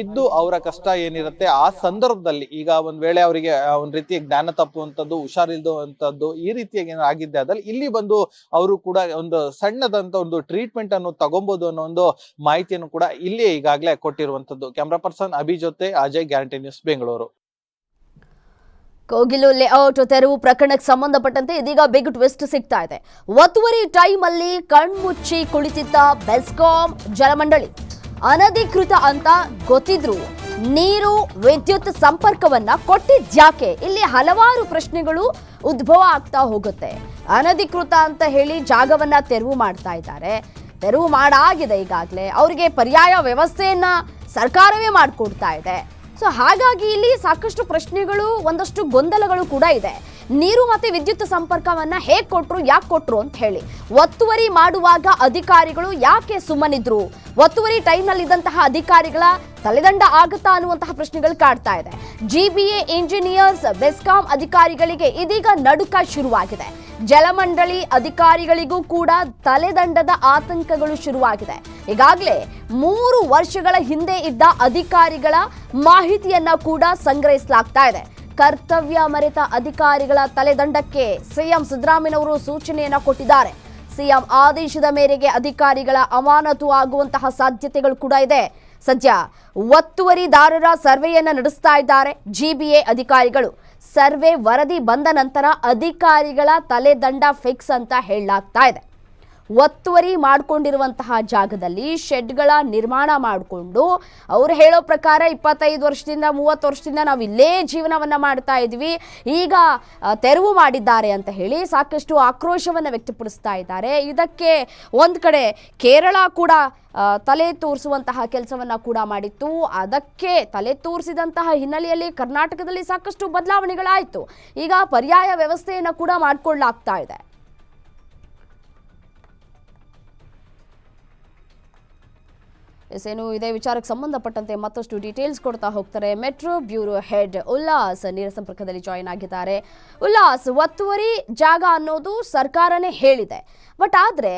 ಇದ್ದು ಅವರ ಕಷ್ಟ ಏನಿರುತ್ತೆ ಆ ಸಂದರ್ಭದಲ್ಲಿ ಈಗ ಒಂದ್ ವೇಳೆ ಅವರಿಗೆ ಒಂದ್ ರೀತಿ ಜ್ಞಾನ ತಪ್ಪುವಂಥದ್ದು ಹುಷಾರಿಲ್ದುವಂಥದ್ದು ಈ ರೀತಿಯಾಗಿ ಏನಾದ್ರು ಆಗಿದ್ದೆ ಅದ್ರಲ್ಲಿ ಇಲ್ಲಿ ಬಂದು ಅವರು ಕೂಡ ಒಂದು ಸಣ್ಣದಂತ ಒಂದು ಟ್ರೀಟ್ಮೆಂಟ್ ಅನ್ನು ತಗೊಬಹುದು ಅನ್ನೋ ಒಂದು ಮಾಹಿತಿಯನ್ನು ಕೂಡ ಇಲ್ಲಿ ಈಗಾಗಲೇ ಕೊಟ್ಟಿರುವಂತದ್ದು. ಕ್ಯಾಮ್ರಾ ಪರ್ಸನ್ ಅಭಿ ಜೊತೆ Ajay guarantee news Bengaluru Kogilu layout ತೆರವು ಪ್ರಕರಣಕ್ಕೆ ಸಂಬಂಧಪಟ್ಟಂತೆ ಇದೀಗ ಬಿಗ್ ಟ್ವಿಸ್ಟ್ ಸಿಗ್ತಾ ಇದೆ. ಒತ್ತುವರಿ ಟೈಮ್ ಅಲ್ಲಿ ಕಣ್ಮುಚ್ಚಿ ಕುಳಿತಿದ್ದ ಬೆಸ್ಕಾಂ ಜಲಮಂಡಳಿ. ಅನಧಿಕೃತ ಅಂತ ಗೊತ್ತಿದ್ರು ನೀರು ವಿದ್ಯುತ್ ಸಂಪರ್ಕವನ್ನ ಕೊಟ್ಟಿದ್ಯಾಕೆ? ಇಲ್ಲಿ ಹಲವಾರು ಪ್ರಶ್ನೆಗಳು ಉದ್ಭವ ಆಗ್ತಾ ಹೋಗುತ್ತೆ. ಅನಧಿಕೃತ ಅಂತ ಹೇಳಿ ಜಾಗವನ್ನ ತೆರವು ಮಾಡ್ತಾ ಇದ್ದಾರೆ. ತೆರವು ಮಾಡಾಗಿದೆ ಈಗಾಗಲೇ. ಅವರಿಗೆ ಪರ್ಯಾಯ ವ್ಯವಸ್ಥೆಯನ್ನ ಸರ್ಕಾರವೇ ಮಾಡಿಕೊಡ್ತಾ ಇದೆ. ಸೊ ಹಾಗಾಗಿ ಇಲ್ಲಿ ಸಾಕಷ್ಟು ಪ್ರಶ್ನೆಗಳು, ಒಂದಷ್ಟು ಗೊಂದಲಗಳು ಕೂಡ ಇದೆ. ನೀರು ಮತ್ತೆ ವಿದ್ಯುತ್ ಸಂಪರ್ಕವನ್ನ ಹೇಗೆ ಕೊಟ್ರು, ಯಾಕೆ ಕೊಟ್ರು ಅಂತ ಹೇಳಿ. ಒತ್ತುವರಿ ಮಾಡುವಾಗ ಅಧಿಕಾರಿಗಳು ಯಾಕೆ ಸುಮ್ಮನಿದ್ರು? ಒತ್ತುವರಿ ಟೈಮ್ನಲ್ಲಿ ಇದ್ದಂತಹ ಅಧಿಕಾರಿಗಳ ತಲೆದಂಡ ಆಗುತ್ತಾ ಅನ್ನುವಂತಹ ಪ್ರಶ್ನೆಗಳು ಕಾಡ್ತಾ ಇದೆ. ಜಿಬಿಎ ಇಂಜಿನಿಯರ್ಸ್ ಬೆಸ್ಕಾಂ ಅಧಿಕಾರಿಗಳಿಗೆ ಇದೀಗ ನಡುಕ ಶುರುವಾಗಿದೆ. ಜಲಮಂಡಳಿ ಅಧಿಕಾರಿಗಳಿಗೂ ಕೂಡ ತಲೆದಂಡದ ಆತಂಕಗಳು ಶುರುವಾಗಿದೆ. ಈಗಾಗಲೇ ಮೂರು ವರ್ಷಗಳ ಹಿಂದೆ ಇದ್ದ ಅಧಿಕಾರಿಗಳ ಮಾಹಿತಿಯನ್ನ ಕೂಡ ಸಂಗ್ರಹಿಸಲಾಗ್ತಾ ಇದೆ. ಕರ್ತವ್ಯ ಮರೆತ ಅಧಿಕಾರಿಗಳ ತಲೆದಂಡಕ್ಕೆ ಸಿಎಂ ಸಿದ್ದರಾಮಯ್ಯನವರು ಸೂಚನೆಯನ್ನ ಕೊಟ್ಟಿದ್ದಾರೆ. ಸಿಎಂ ಆದೇಶದ ಮೇರೆಗೆ ಅಧಿಕಾರಿಗಳ ಅಮಾನತು ಆಗುವಂತಹ ಸಾಧ್ಯತೆಗಳು ಕೂಡ ಇದೆ. ಸದ್ಯ ಒತ್ತುವರಿದಾರರ ಸರ್ವೆಯನ್ನು ನಡೆಸ್ತಾ ಇದ್ದಾರೆ ಜಿಬಿಎ ಅಧಿಕಾರಿಗಳು. ಸರ್ವೆ ವರದಿ ಬಂದ ನಂತರ ಅಧಿಕಾರಿಗಳ ತಲೆದಂಡ ಫಿಕ್ಸ್ ಅಂತ ಹೇಳಲಾಗ್ತಾ ಇದೆ. ಒತ್ತುವರಿ ಮಾಡಿಕೊಂಡಿರುವಂತಹ ಜಾಗದಲ್ಲಿ ಶೆಡ್ಗಳ ನಿರ್ಮಾಣ ಮಾಡಿಕೊಂಡು ಅವ್ರು ಹೇಳೋ ಪ್ರಕಾರ ಇಪ್ಪತ್ತೈದು ವರ್ಷದಿಂದ, ಮೂವತ್ತು ವರ್ಷದಿಂದ ನಾವು ಇಲ್ಲೇ ಜೀವನವನ್ನ ಮಾಡ್ತಾ ಇದ್ವಿ ಈಗ ತೆರವು ಮಾಡಿದ್ದಾರೆ ಅಂತ ಹೇಳಿ ಸಾಕಷ್ಟು ಆಕ್ರೋಶವನ್ನು ವ್ಯಕ್ತಪಡಿಸ್ತಾ ಇದ್ದಾರೆ. ಇದಕ್ಕೆ ಒಂದು ಕಡೆ ಕೇರಳ ಕೂಡ ತಲೆ ತೋರಿಸುವಂತಹ ಕೆಲಸವನ್ನ ಕೂಡ ಮಾಡಿತ್ತು. ಅದಕ್ಕೆ ತಲೆ ತೋರಿಸಿದಂತಹ ಹಿನ್ನೆಲೆಯಲ್ಲಿ ಕರ್ನಾಟಕದಲ್ಲಿ ಸಾಕಷ್ಟು ಬದಲಾವಣೆಗಳಾಯಿತು. ಈಗ ಪರ್ಯಾಯ ವ್ಯವಸ್ಥೆಯನ್ನು ಕೂಡ ಮಾಡಿಕೊಳ್ಳಲಾಗ್ತಾ ಇದೆ. ಏನು ಇದೇ. ವಿಚಾರಕ್ಕೆ ಸಂಬಂಧಪಟ್ಟಂತೆ ಮತ್ತಷ್ಟು ಡೀಟೇಲ್ಸ್ ಕೊಡ್ತಾ ಹೋಗ್ತಾರೆ ಮೆಟ್ರೋ ಬ್ಯೂರೋ ಹೆಡ್ ಉಲ್ಲಾಸ್. ನೇರ ಸಂಪರ್ಕದಲ್ಲಿ ಜಾಯಿನ್ ಆಗಿದ್ದಾರೆ. ಉಲ್ಲಾಸ್, ಒತ್ತುವರಿ ಜಾಗ ಅನ್ನೋದು ಸರ್ಕಾರನೇ ಹೇಳಿದೆ. ಬಟ್ ಆದರೆ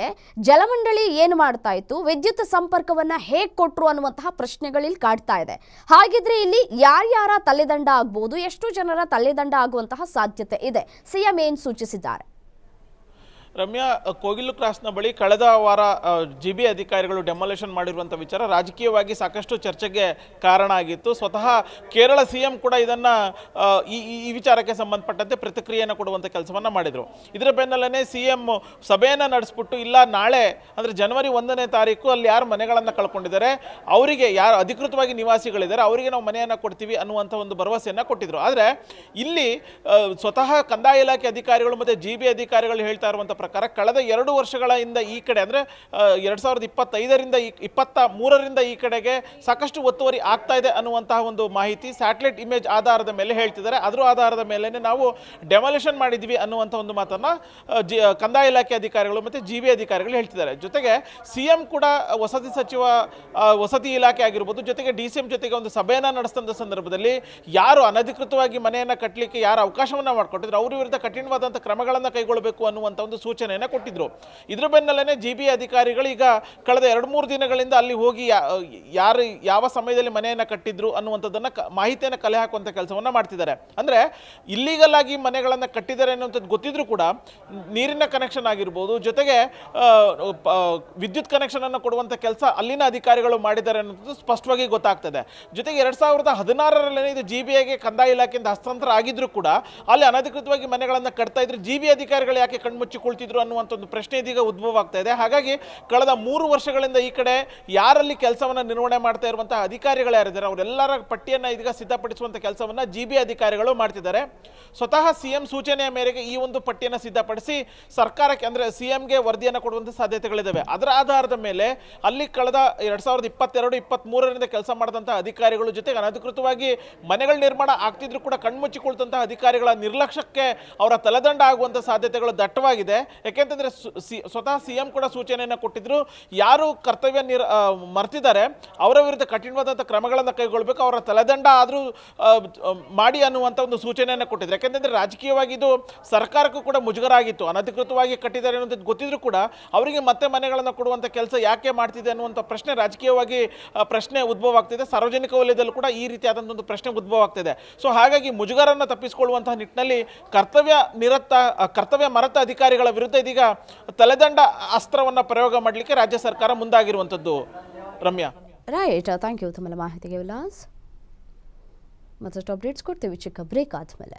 ಜಲಮಂಡಳಿ ಏನು ಮಾಡ್ತಾ ಇತ್ತು? ವಿದ್ಯುತ್ ಸಂಪರ್ಕವನ್ನು ಹೇಗೆ ಕೊಟ್ಟರು ಅನ್ನುವಂತಹ ಪ್ರಶ್ನೆಗಳಿಲ್ಲಿ ಕಾಡ್ತಾ ಇದೆ. ಹಾಗಿದ್ರೆ ಇಲ್ಲಿ ಯಾರ್ಯಾರ ತಲೆದಂಡ ಆಗ್ಬೋದು? ಎಷ್ಟು ಜನರ ತಲೆದಂಡ ಆಗುವಂತಹ ಸಾಧ್ಯತೆ ಇದೆ. ಸಿಎಂ ಏನು ಸೂಚಿಸಿದ್ದಾರೆ? ರಮ್ಯಾ ಕೋಗಿಲು ಕ್ರಾಸ್ನ ಬಳಿ ಕಳೆದ ವಾರ ಜಿ ಬಿ ಅಧಿಕಾರಿಗಳು ಡೆಮಾಲೇಷನ್ ಮಾಡಿರುವಂಥ ವಿಚಾರ ರಾಜಕೀಯವಾಗಿ ಸಾಕಷ್ಟು ಚರ್ಚೆಗೆ ಕಾರಣ ಆಗಿತ್ತು. ಸ್ವತಃ ಕೇರಳ ಸಿ ಎಂ ಕೂಡ ಇದನ್ನು ಈ, ಈ- ವಿಚಾರಕ್ಕೆ ಸಂಬಂಧಪಟ್ಟಂತೆ ಪ್ರತಿಕ್ರಿಯೆಯನ್ನು ಕೊಡುವಂಥ ಕೆಲಸವನ್ನು ಮಾಡಿದರು. ಇದರ ಬೆನ್ನಲ್ಲೇ ಸಿ ಎಂ ಸಭೆಯನ್ನು ನಡೆಸ್ಬಿಟ್ಟು, ಇಲ್ಲ ನಾಳೆ ಅಂದರೆ ಜನವರಿ ಒಂದನೇ ತಾರೀಕು ಅಲ್ಲಿ ಯಾರು ಮನೆಗಳನ್ನು ಕಳ್ಕೊಂಡಿದ್ದಾರೆ, ಅವರಿಗೆ ಯಾರು ಅಧಿಕೃತವಾಗಿ ನಿವಾಸಿಗಳಿದ್ದಾರೆ, ಅವರಿಗೆ ನಾವು ಮನೆಯನ್ನು ಕೊಡ್ತೀವಿ ಅನ್ನುವಂಥ ಒಂದು ಭರವಸೆಯನ್ನು ಕೊಟ್ಟಿದ್ರು. ಆದರೆ ಇಲ್ಲಿ ಸ್ವತಃ ಕಂದಾಯ ಇಲಾಖೆ ಅಧಿಕಾರಿಗಳು ಮತ್ತು ಜಿ ಬಿ ಅಧಿಕಾರಿಗಳು ಹೇಳ್ತಾ ಇರುವಂಥ ಪ್ರಕಾರ ಕಳೆದ ಎರಡು ವರ್ಷಗಳ ಹಿಂದ ಈ ಕಡೆ ಅಂದರೆ ಎರಡು ಸಾವಿರದ ಇಪ್ಪತ್ತೈದರಿಂದ ಈ, ಇಪ್ಪತ್ತ ಮೂರರಿಂದ ಈ ಕಡೆಗೆ ಸಾಕಷ್ಟು ಒತ್ತುವರಿ ಆಗ್ತಾ ಇದೆ ಅನ್ನುವಂತಹ ಒಂದು ಮಾಹಿತಿ ಸ್ಯಾಟಲೈಟ್ ಇಮೇಜ್ ಆಧಾರದ ಮೇಲೆ ಹೇಳ್ತಿದ್ದಾರೆ. ಅದರ ಆಧಾರದ ಮೇಲೆ ನಾವು ಡೆಮಾಲಿಷನ್ ಮಾಡಿದ್ವಿ ಅನ್ನುವಂಥ ಒಂದು ಮಾತನ್ನು ಜಿ ಕಂದಾಯ ಇಲಾಖೆ ಅಧಿಕಾರಿಗಳು ಮತ್ತು ಜಿ ಬಿ ಅಧಿಕಾರಿಗಳು ಹೇಳ್ತಿದ್ದಾರೆ. ಜೊತೆಗೆ ಸಿ ಎಂ ಕೂಡ ವಸತಿ ಸಚಿವ ವಸತಿ ಇಲಾಖೆ ಆಗಿರ್ಬೋದು, ಜೊತೆಗೆ ಡಿ ಸಿ ಎಂ ಜೊತೆಗೆ ಒಂದು ಸಭೆಯನ್ನು ನಡೆಸಿದಂಥ ಸಂದರ್ಭದಲ್ಲಿ ಯಾರು ಅನಧಿಕೃತವಾಗಿ ಮನೆಯನ್ನು ಕಟ್ಟಲಿಕ್ಕೆ ಯಾರು ಅವಕಾಶವನ್ನು ಮಾಡಿಕೊಟ್ಟಿದ್ರು, ಅವ್ರ ವಿರುದ್ಧ ಕಠಿಣವಾದಂಥ ಕ್ರಮಗಳನ್ನು ಕೈಗೊಳ್ಳಬೇಕು ಅನ್ನುವಂಥ ಒಂದು ಸೂಚನೆಯನ್ನು ಕೊಟ್ಟಿದ್ರು. ಇದ್ರ ಬೆನ್ನಲ್ಲೇ ಜಿ ಬಿ ಅಧಿಕಾರಿಗಳು ಈಗ ಕಳೆದ ಎರಡು ಮೂರು ದಿನಗಳಿಂದ ಅಲ್ಲಿ ಹೋಗಿ ಯಾರು, ಯಾವ ಸಮಯದಲ್ಲಿ ಮನೆಯನ್ನು ಕಟ್ಟಿದ್ರು ಅನ್ನುವಂಥದ್ದನ್ನು ಮಾಹಿತಿಯನ್ನು ಕಲೆ ಹಾಕುವಂಥ ಕೆಲಸವನ್ನು ಮಾಡ್ತಿದ್ದಾರೆ. ಅಂದರೆ ಇಲ್ಲಿಗಲ್ ಆಗಿ ಮನೆಗಳನ್ನು ಕಟ್ಟಿದ್ದಾರೆ ಅನ್ನುವಂಥದ್ದು ಗೊತ್ತಿದ್ರು ಕೂಡ ನೀರಿನ ಕನೆಕ್ಷನ್ ಆಗಿರ್ಬೋದು, ಜೊತೆಗೆ ವಿದ್ಯುತ್ ಕನೆಕ್ಷನ್ ಅನ್ನು ಕೊಡುವಂಥ ಕೆಲಸ ಅಲ್ಲಿನ ಅಧಿಕಾರಿಗಳು ಮಾಡಿದ್ದಾರೆ ಅನ್ನೋದು ಸ್ಪಷ್ಟವಾಗಿ ಗೊತ್ತಾಗ್ತದೆ. ಜೊತೆಗೆ ಎರಡು ಸಾವಿರದ ಹದಿನಾರರಲ್ಲಿ ಇದು ಜಿ ಬಿ ಐಗೆ ಕಂದಾಯ ಇಲಾಖೆಯಿಂದ ಹಸ್ತಾಂತರ ಆಗಿದ್ರು ಕೂಡ ಅಲ್ಲಿ ಅನಧಿಕೃತವಾಗಿ ಮನೆಗಳನ್ನು ಕಟ್ತಾ ಇದ್ರು ಜಿ ಬಿ ಅಧಿಕಾರಿಗಳು ಯಾಕೆ ಕಣ್ಮುಚ್ಚಿ ಕುಳಿತಿದ್ರು ಅನ್ನುವಂಥ ಒಂದು ಪ್ರಶ್ನೆ ಇದೀಗ ಉದ್ಭವ ಆಗ್ತಾ ಇದೆ. ಹಾಗಾಗಿ ಕಳೆದ ಮೂರು ವರ್ಷಗಳಿಂದ ಈ ಕಡೆ ಯಾರಲ್ಲಿ ಕೆಲಸವನ್ನು ನಿರ್ವಹಣೆ ಮಾಡ್ತಾ ಇರುವಂತಹ ಅಧಿಕಾರಿಗಳು ಯಾರಿದ್ದಾರೆ? ಅವರೆಲ್ಲರ ಪಟ್ಟಿಯನ್ನು ಇದೀಗ ಸಿದ್ಧಪಡಿಸುವಂಥ ಕೆಲಸವನ್ನು ಜಿ ಬಿ ಅಧಿಕಾರಿಗಳು ಮಾಡ್ತಿದ್ದಾರೆ. ಸ್ವತಃ ಸಿ ಎಂ ಸೂಚನೆಯ ಮೇರೆಗೆ ಈ ಒಂದು ಪಟ್ಟಿಯನ್ನು ಸಿದ್ಧಪಡಿಸಿ ಸರ್ಕಾರಕ್ಕೆ ಅಂದರೆ ಸಿ ಎಂಗೆ ವರದಿಯನ್ನು ಕೊಡುವಂಥ ಸಾಧ್ಯತೆಗಳಿದ್ದಾವೆ ಅದರ ಆಧಾರದ ಮೇಲೆ ಅಲ್ಲಿ ಕಳೆದ ಎರಡು ಸಾವಿರದ ಇಪ್ಪತ್ತೆರಡು ಇಪ್ಪತ್ತ್ಮೂರರಿಂದ ಕೆಲಸ ಮಾಡಿದಂಥ ಅಧಿಕಾರಿಗಳು ಜೊತೆಗೆ ಅನಧಿಕೃತವಾಗಿ ಮನೆಗಳ ನಿರ್ಮಾಣ ಆಗ್ತಿದ್ರು ಕೂಡ ಕಣ್ಮುಚ್ಚಿಕೊಳ್ತಂತಹ ಅಧಿಕಾರಿಗಳ ನಿರ್ಲಕ್ಷ್ಯಕ್ಕೆ ಅವರ ತಲೆದಂಡ ಆಗುವಂಥ ಸಾಧ್ಯತೆಗಳು ದಟ್ಟವಾಗಿದೆ. ಯಾಕೆಂತಂದರೆ ಸ್ವತಃ ಸಿ ಎಂ ಕೂಡ ಸೂಚನೆಯನ್ನು ಕೊಟ್ಟಿದ್ರು. ಯಾರು ಕರ್ತವ್ಯ ನಿರ್ ಮರ್ತಿದ್ದಾರೆ, ಅವರ ವಿರುದ್ಧ ಕಠಿಣವಾದಂಥ ಕ್ರಮಗಳನ್ನು ಕೈಗೊಳ್ಳಬೇಕು ಅವರ ತಲೆದಂಡ ಆದರೂ ಮಾಡಿ ಅನ್ನುವಂಥ ಒಂದು ಸೂಚನೆಯನ್ನು ಕೊಟ್ಟಿದ್ರು. ಯಾಕೆಂತಂದರೆ ರಾಜಕೀಯವಾಗಿ ಇದು ಸರ್ಕಾರಕ್ಕೂ ಕೂಡ ಮುಜುಗರ ಆಗಿತ್ತು ಅನಧಿಕೃತವಾಗಿ ಕಟ್ಟಿದ್ದಾರೆ ಅನ್ನೋದು ಗೊತ್ತಿದ್ರು ಕೂಡ ಅವರಿಗೆ ಮತ್ತೆ ಮನೆಗಳನ್ನು ಕೊಡುವಂಥ ಕೆಲಸ ಯಾಕೆ ಮಾಡ್ತಿದೆ ಅನ್ನುವಂಥ ಪ್ರಶ್ನೆ ರಾಜಕೀಯವಾಗಿ ಪ್ರಶ್ನೆ ಉದ್ಭವ ಆಗ್ತಿದೆ. ಸಾರ್ವಜನಿಕ ವಲಯದಲ್ಲೂ ಕೂಡ ಈ ರೀತಿಯಾದಂಥ ಒಂದು ಪ್ರಶ್ನೆ ಉದ್ಭವ ಆಗ್ತಿದೆ. ಸೊ ಹಾಗಾಗಿ ಮುಜುಗರನ್ನು ತಪ್ಪಿಸಿಕೊಳ್ಳುವಂತಹ ನಿಟ್ಟಿನಲ್ಲಿ ಕರ್ತವ್ಯ ನಿರತ್ತ ಕರ್ತವ್ಯ ಮರತ ಅಧಿಕಾರಿಗಳ ವಿರುದ್ಧ ಇದೀಗ ತಲೆದಂಡ ಅಸ್ತ್ರವನ್ನು ಪ್ರಯೋಗ ಮಾಡಲಿಕ್ಕೆ ರಾಜ್ಯ ಸರ್ಕಾರ ಮುಂದಾಗಿರುವಂಥದ್ದು. ರಮ್ಯಾ. ರೈಟ್ ಥ್ಯಾಂಕ್ ಯು ತಮ್ಮ ಮಾಹಿತಿಗೆ ವಿಲಾಸ್ ಮತ್ತಷ್ಟು ಅಪ್ಡೇಟ್ಸ್ ಕೊಡ್ತೀವಿ. ಚಿಕ್ಕ ಬ್ರೇಕ್ ಆದಮೇಲೆ.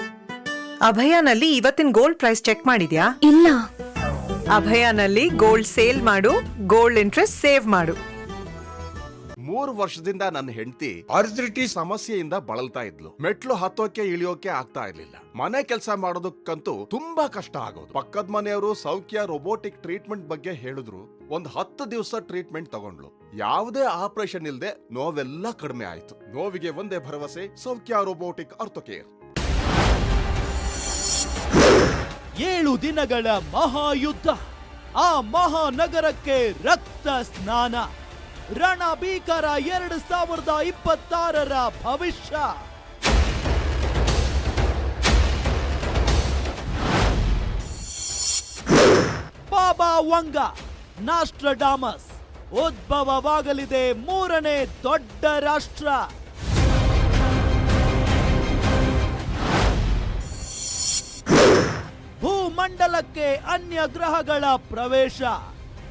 ಅಭಯನಲ್ಲಿ ಇವತ್ತಿನ ಗೋಲ್ಡ್ ಪ್ರೈಸ್ ಚೆಕ್ ಮಾಡಿದ್ಯಾ? ಇಲ್ಲ. ಅಭಯನಲ್ಲಿ ಗೋಲ್ಡ್ ಸೇಲ್ ಮಾಡು ಗೋಲ್ಡ್ ಇಂಟ್ರೆಸ್ಟ್ ಸೇವ್ ಮಾಡು. ಮೂರು ವರ್ಷದಿಂದ ನನ್ನ ಹೆಂಡತಿ ಅರ್ಜಿಟಿ ಸಮಸ್ಯೆಯಿಂದ ಬಳಲ್ತಾ ಇದ್ಲು. ಮೆಟ್ಲು ಹತ್ತೋಕೆ ಇಳಿಯೋಕೆ ಆಗ್ತಾ ಇರ್ಲಿಲ್ಲ. ಮನೆ ಕೆಲಸ ಮಾಡೋದಕ್ಕಂತೂ ತುಂಬಾ ಕಷ್ಟ ಆಗೋದು. ಪಕ್ಕದ ಮನೆಯವರು ಸೌಖ್ಯ ರೋಬೋಟಿಕ್ ಟ್ರೀಟ್ಮೆಂಟ್ ಬಗ್ಗೆ ಹೇಳಿದ್ರು. ಒಂದ್ ಹತ್ತು ದಿವಸ ಟ್ರೀಟ್ಮೆಂಟ್ ತಗೊಂಡ್ಲು ಯಾವುದೇ ಆಪರೇಷನ್ ಇಲ್ಲದೆ ನೋವೆಲ್ಲ ಕಡಿಮೆ ಆಯ್ತು. ನೋವಿಗೆ ಒಂದೇ ಭರವಸೆ ಸೌಖ್ಯ ರೋಬೋಟಿಕ್ ಅರ್ಥೋಕೇರ್ ಏಳು ದಿನಗಳ ಮಹಾಯುದ್ಧ. ಆ ಮಹಾನಗರಕ್ಕೆ ರಕ್ತ ಸ್ನಾನ. ರಣಭೀಕರ ಎರಡು ಸಾವಿರದ ಇಪ್ಪತ್ತಾರರ ಭವಿಷ್ಯ. ಬಾಬಾ ವಂಗ, ನಾಸ್ಟ್ರಡಾಮಸ್, ಉದ್ಭವವಾಗಲಿದೆ ಮೂರನೇ ದೊಡ್ಡ ರಾಷ್ಟ್ರ. ಭೂಮಂಡಲಕ್ಕೆ ಅನ್ಯ ಗ್ರಹಗಳ ಪ್ರವೇಶ.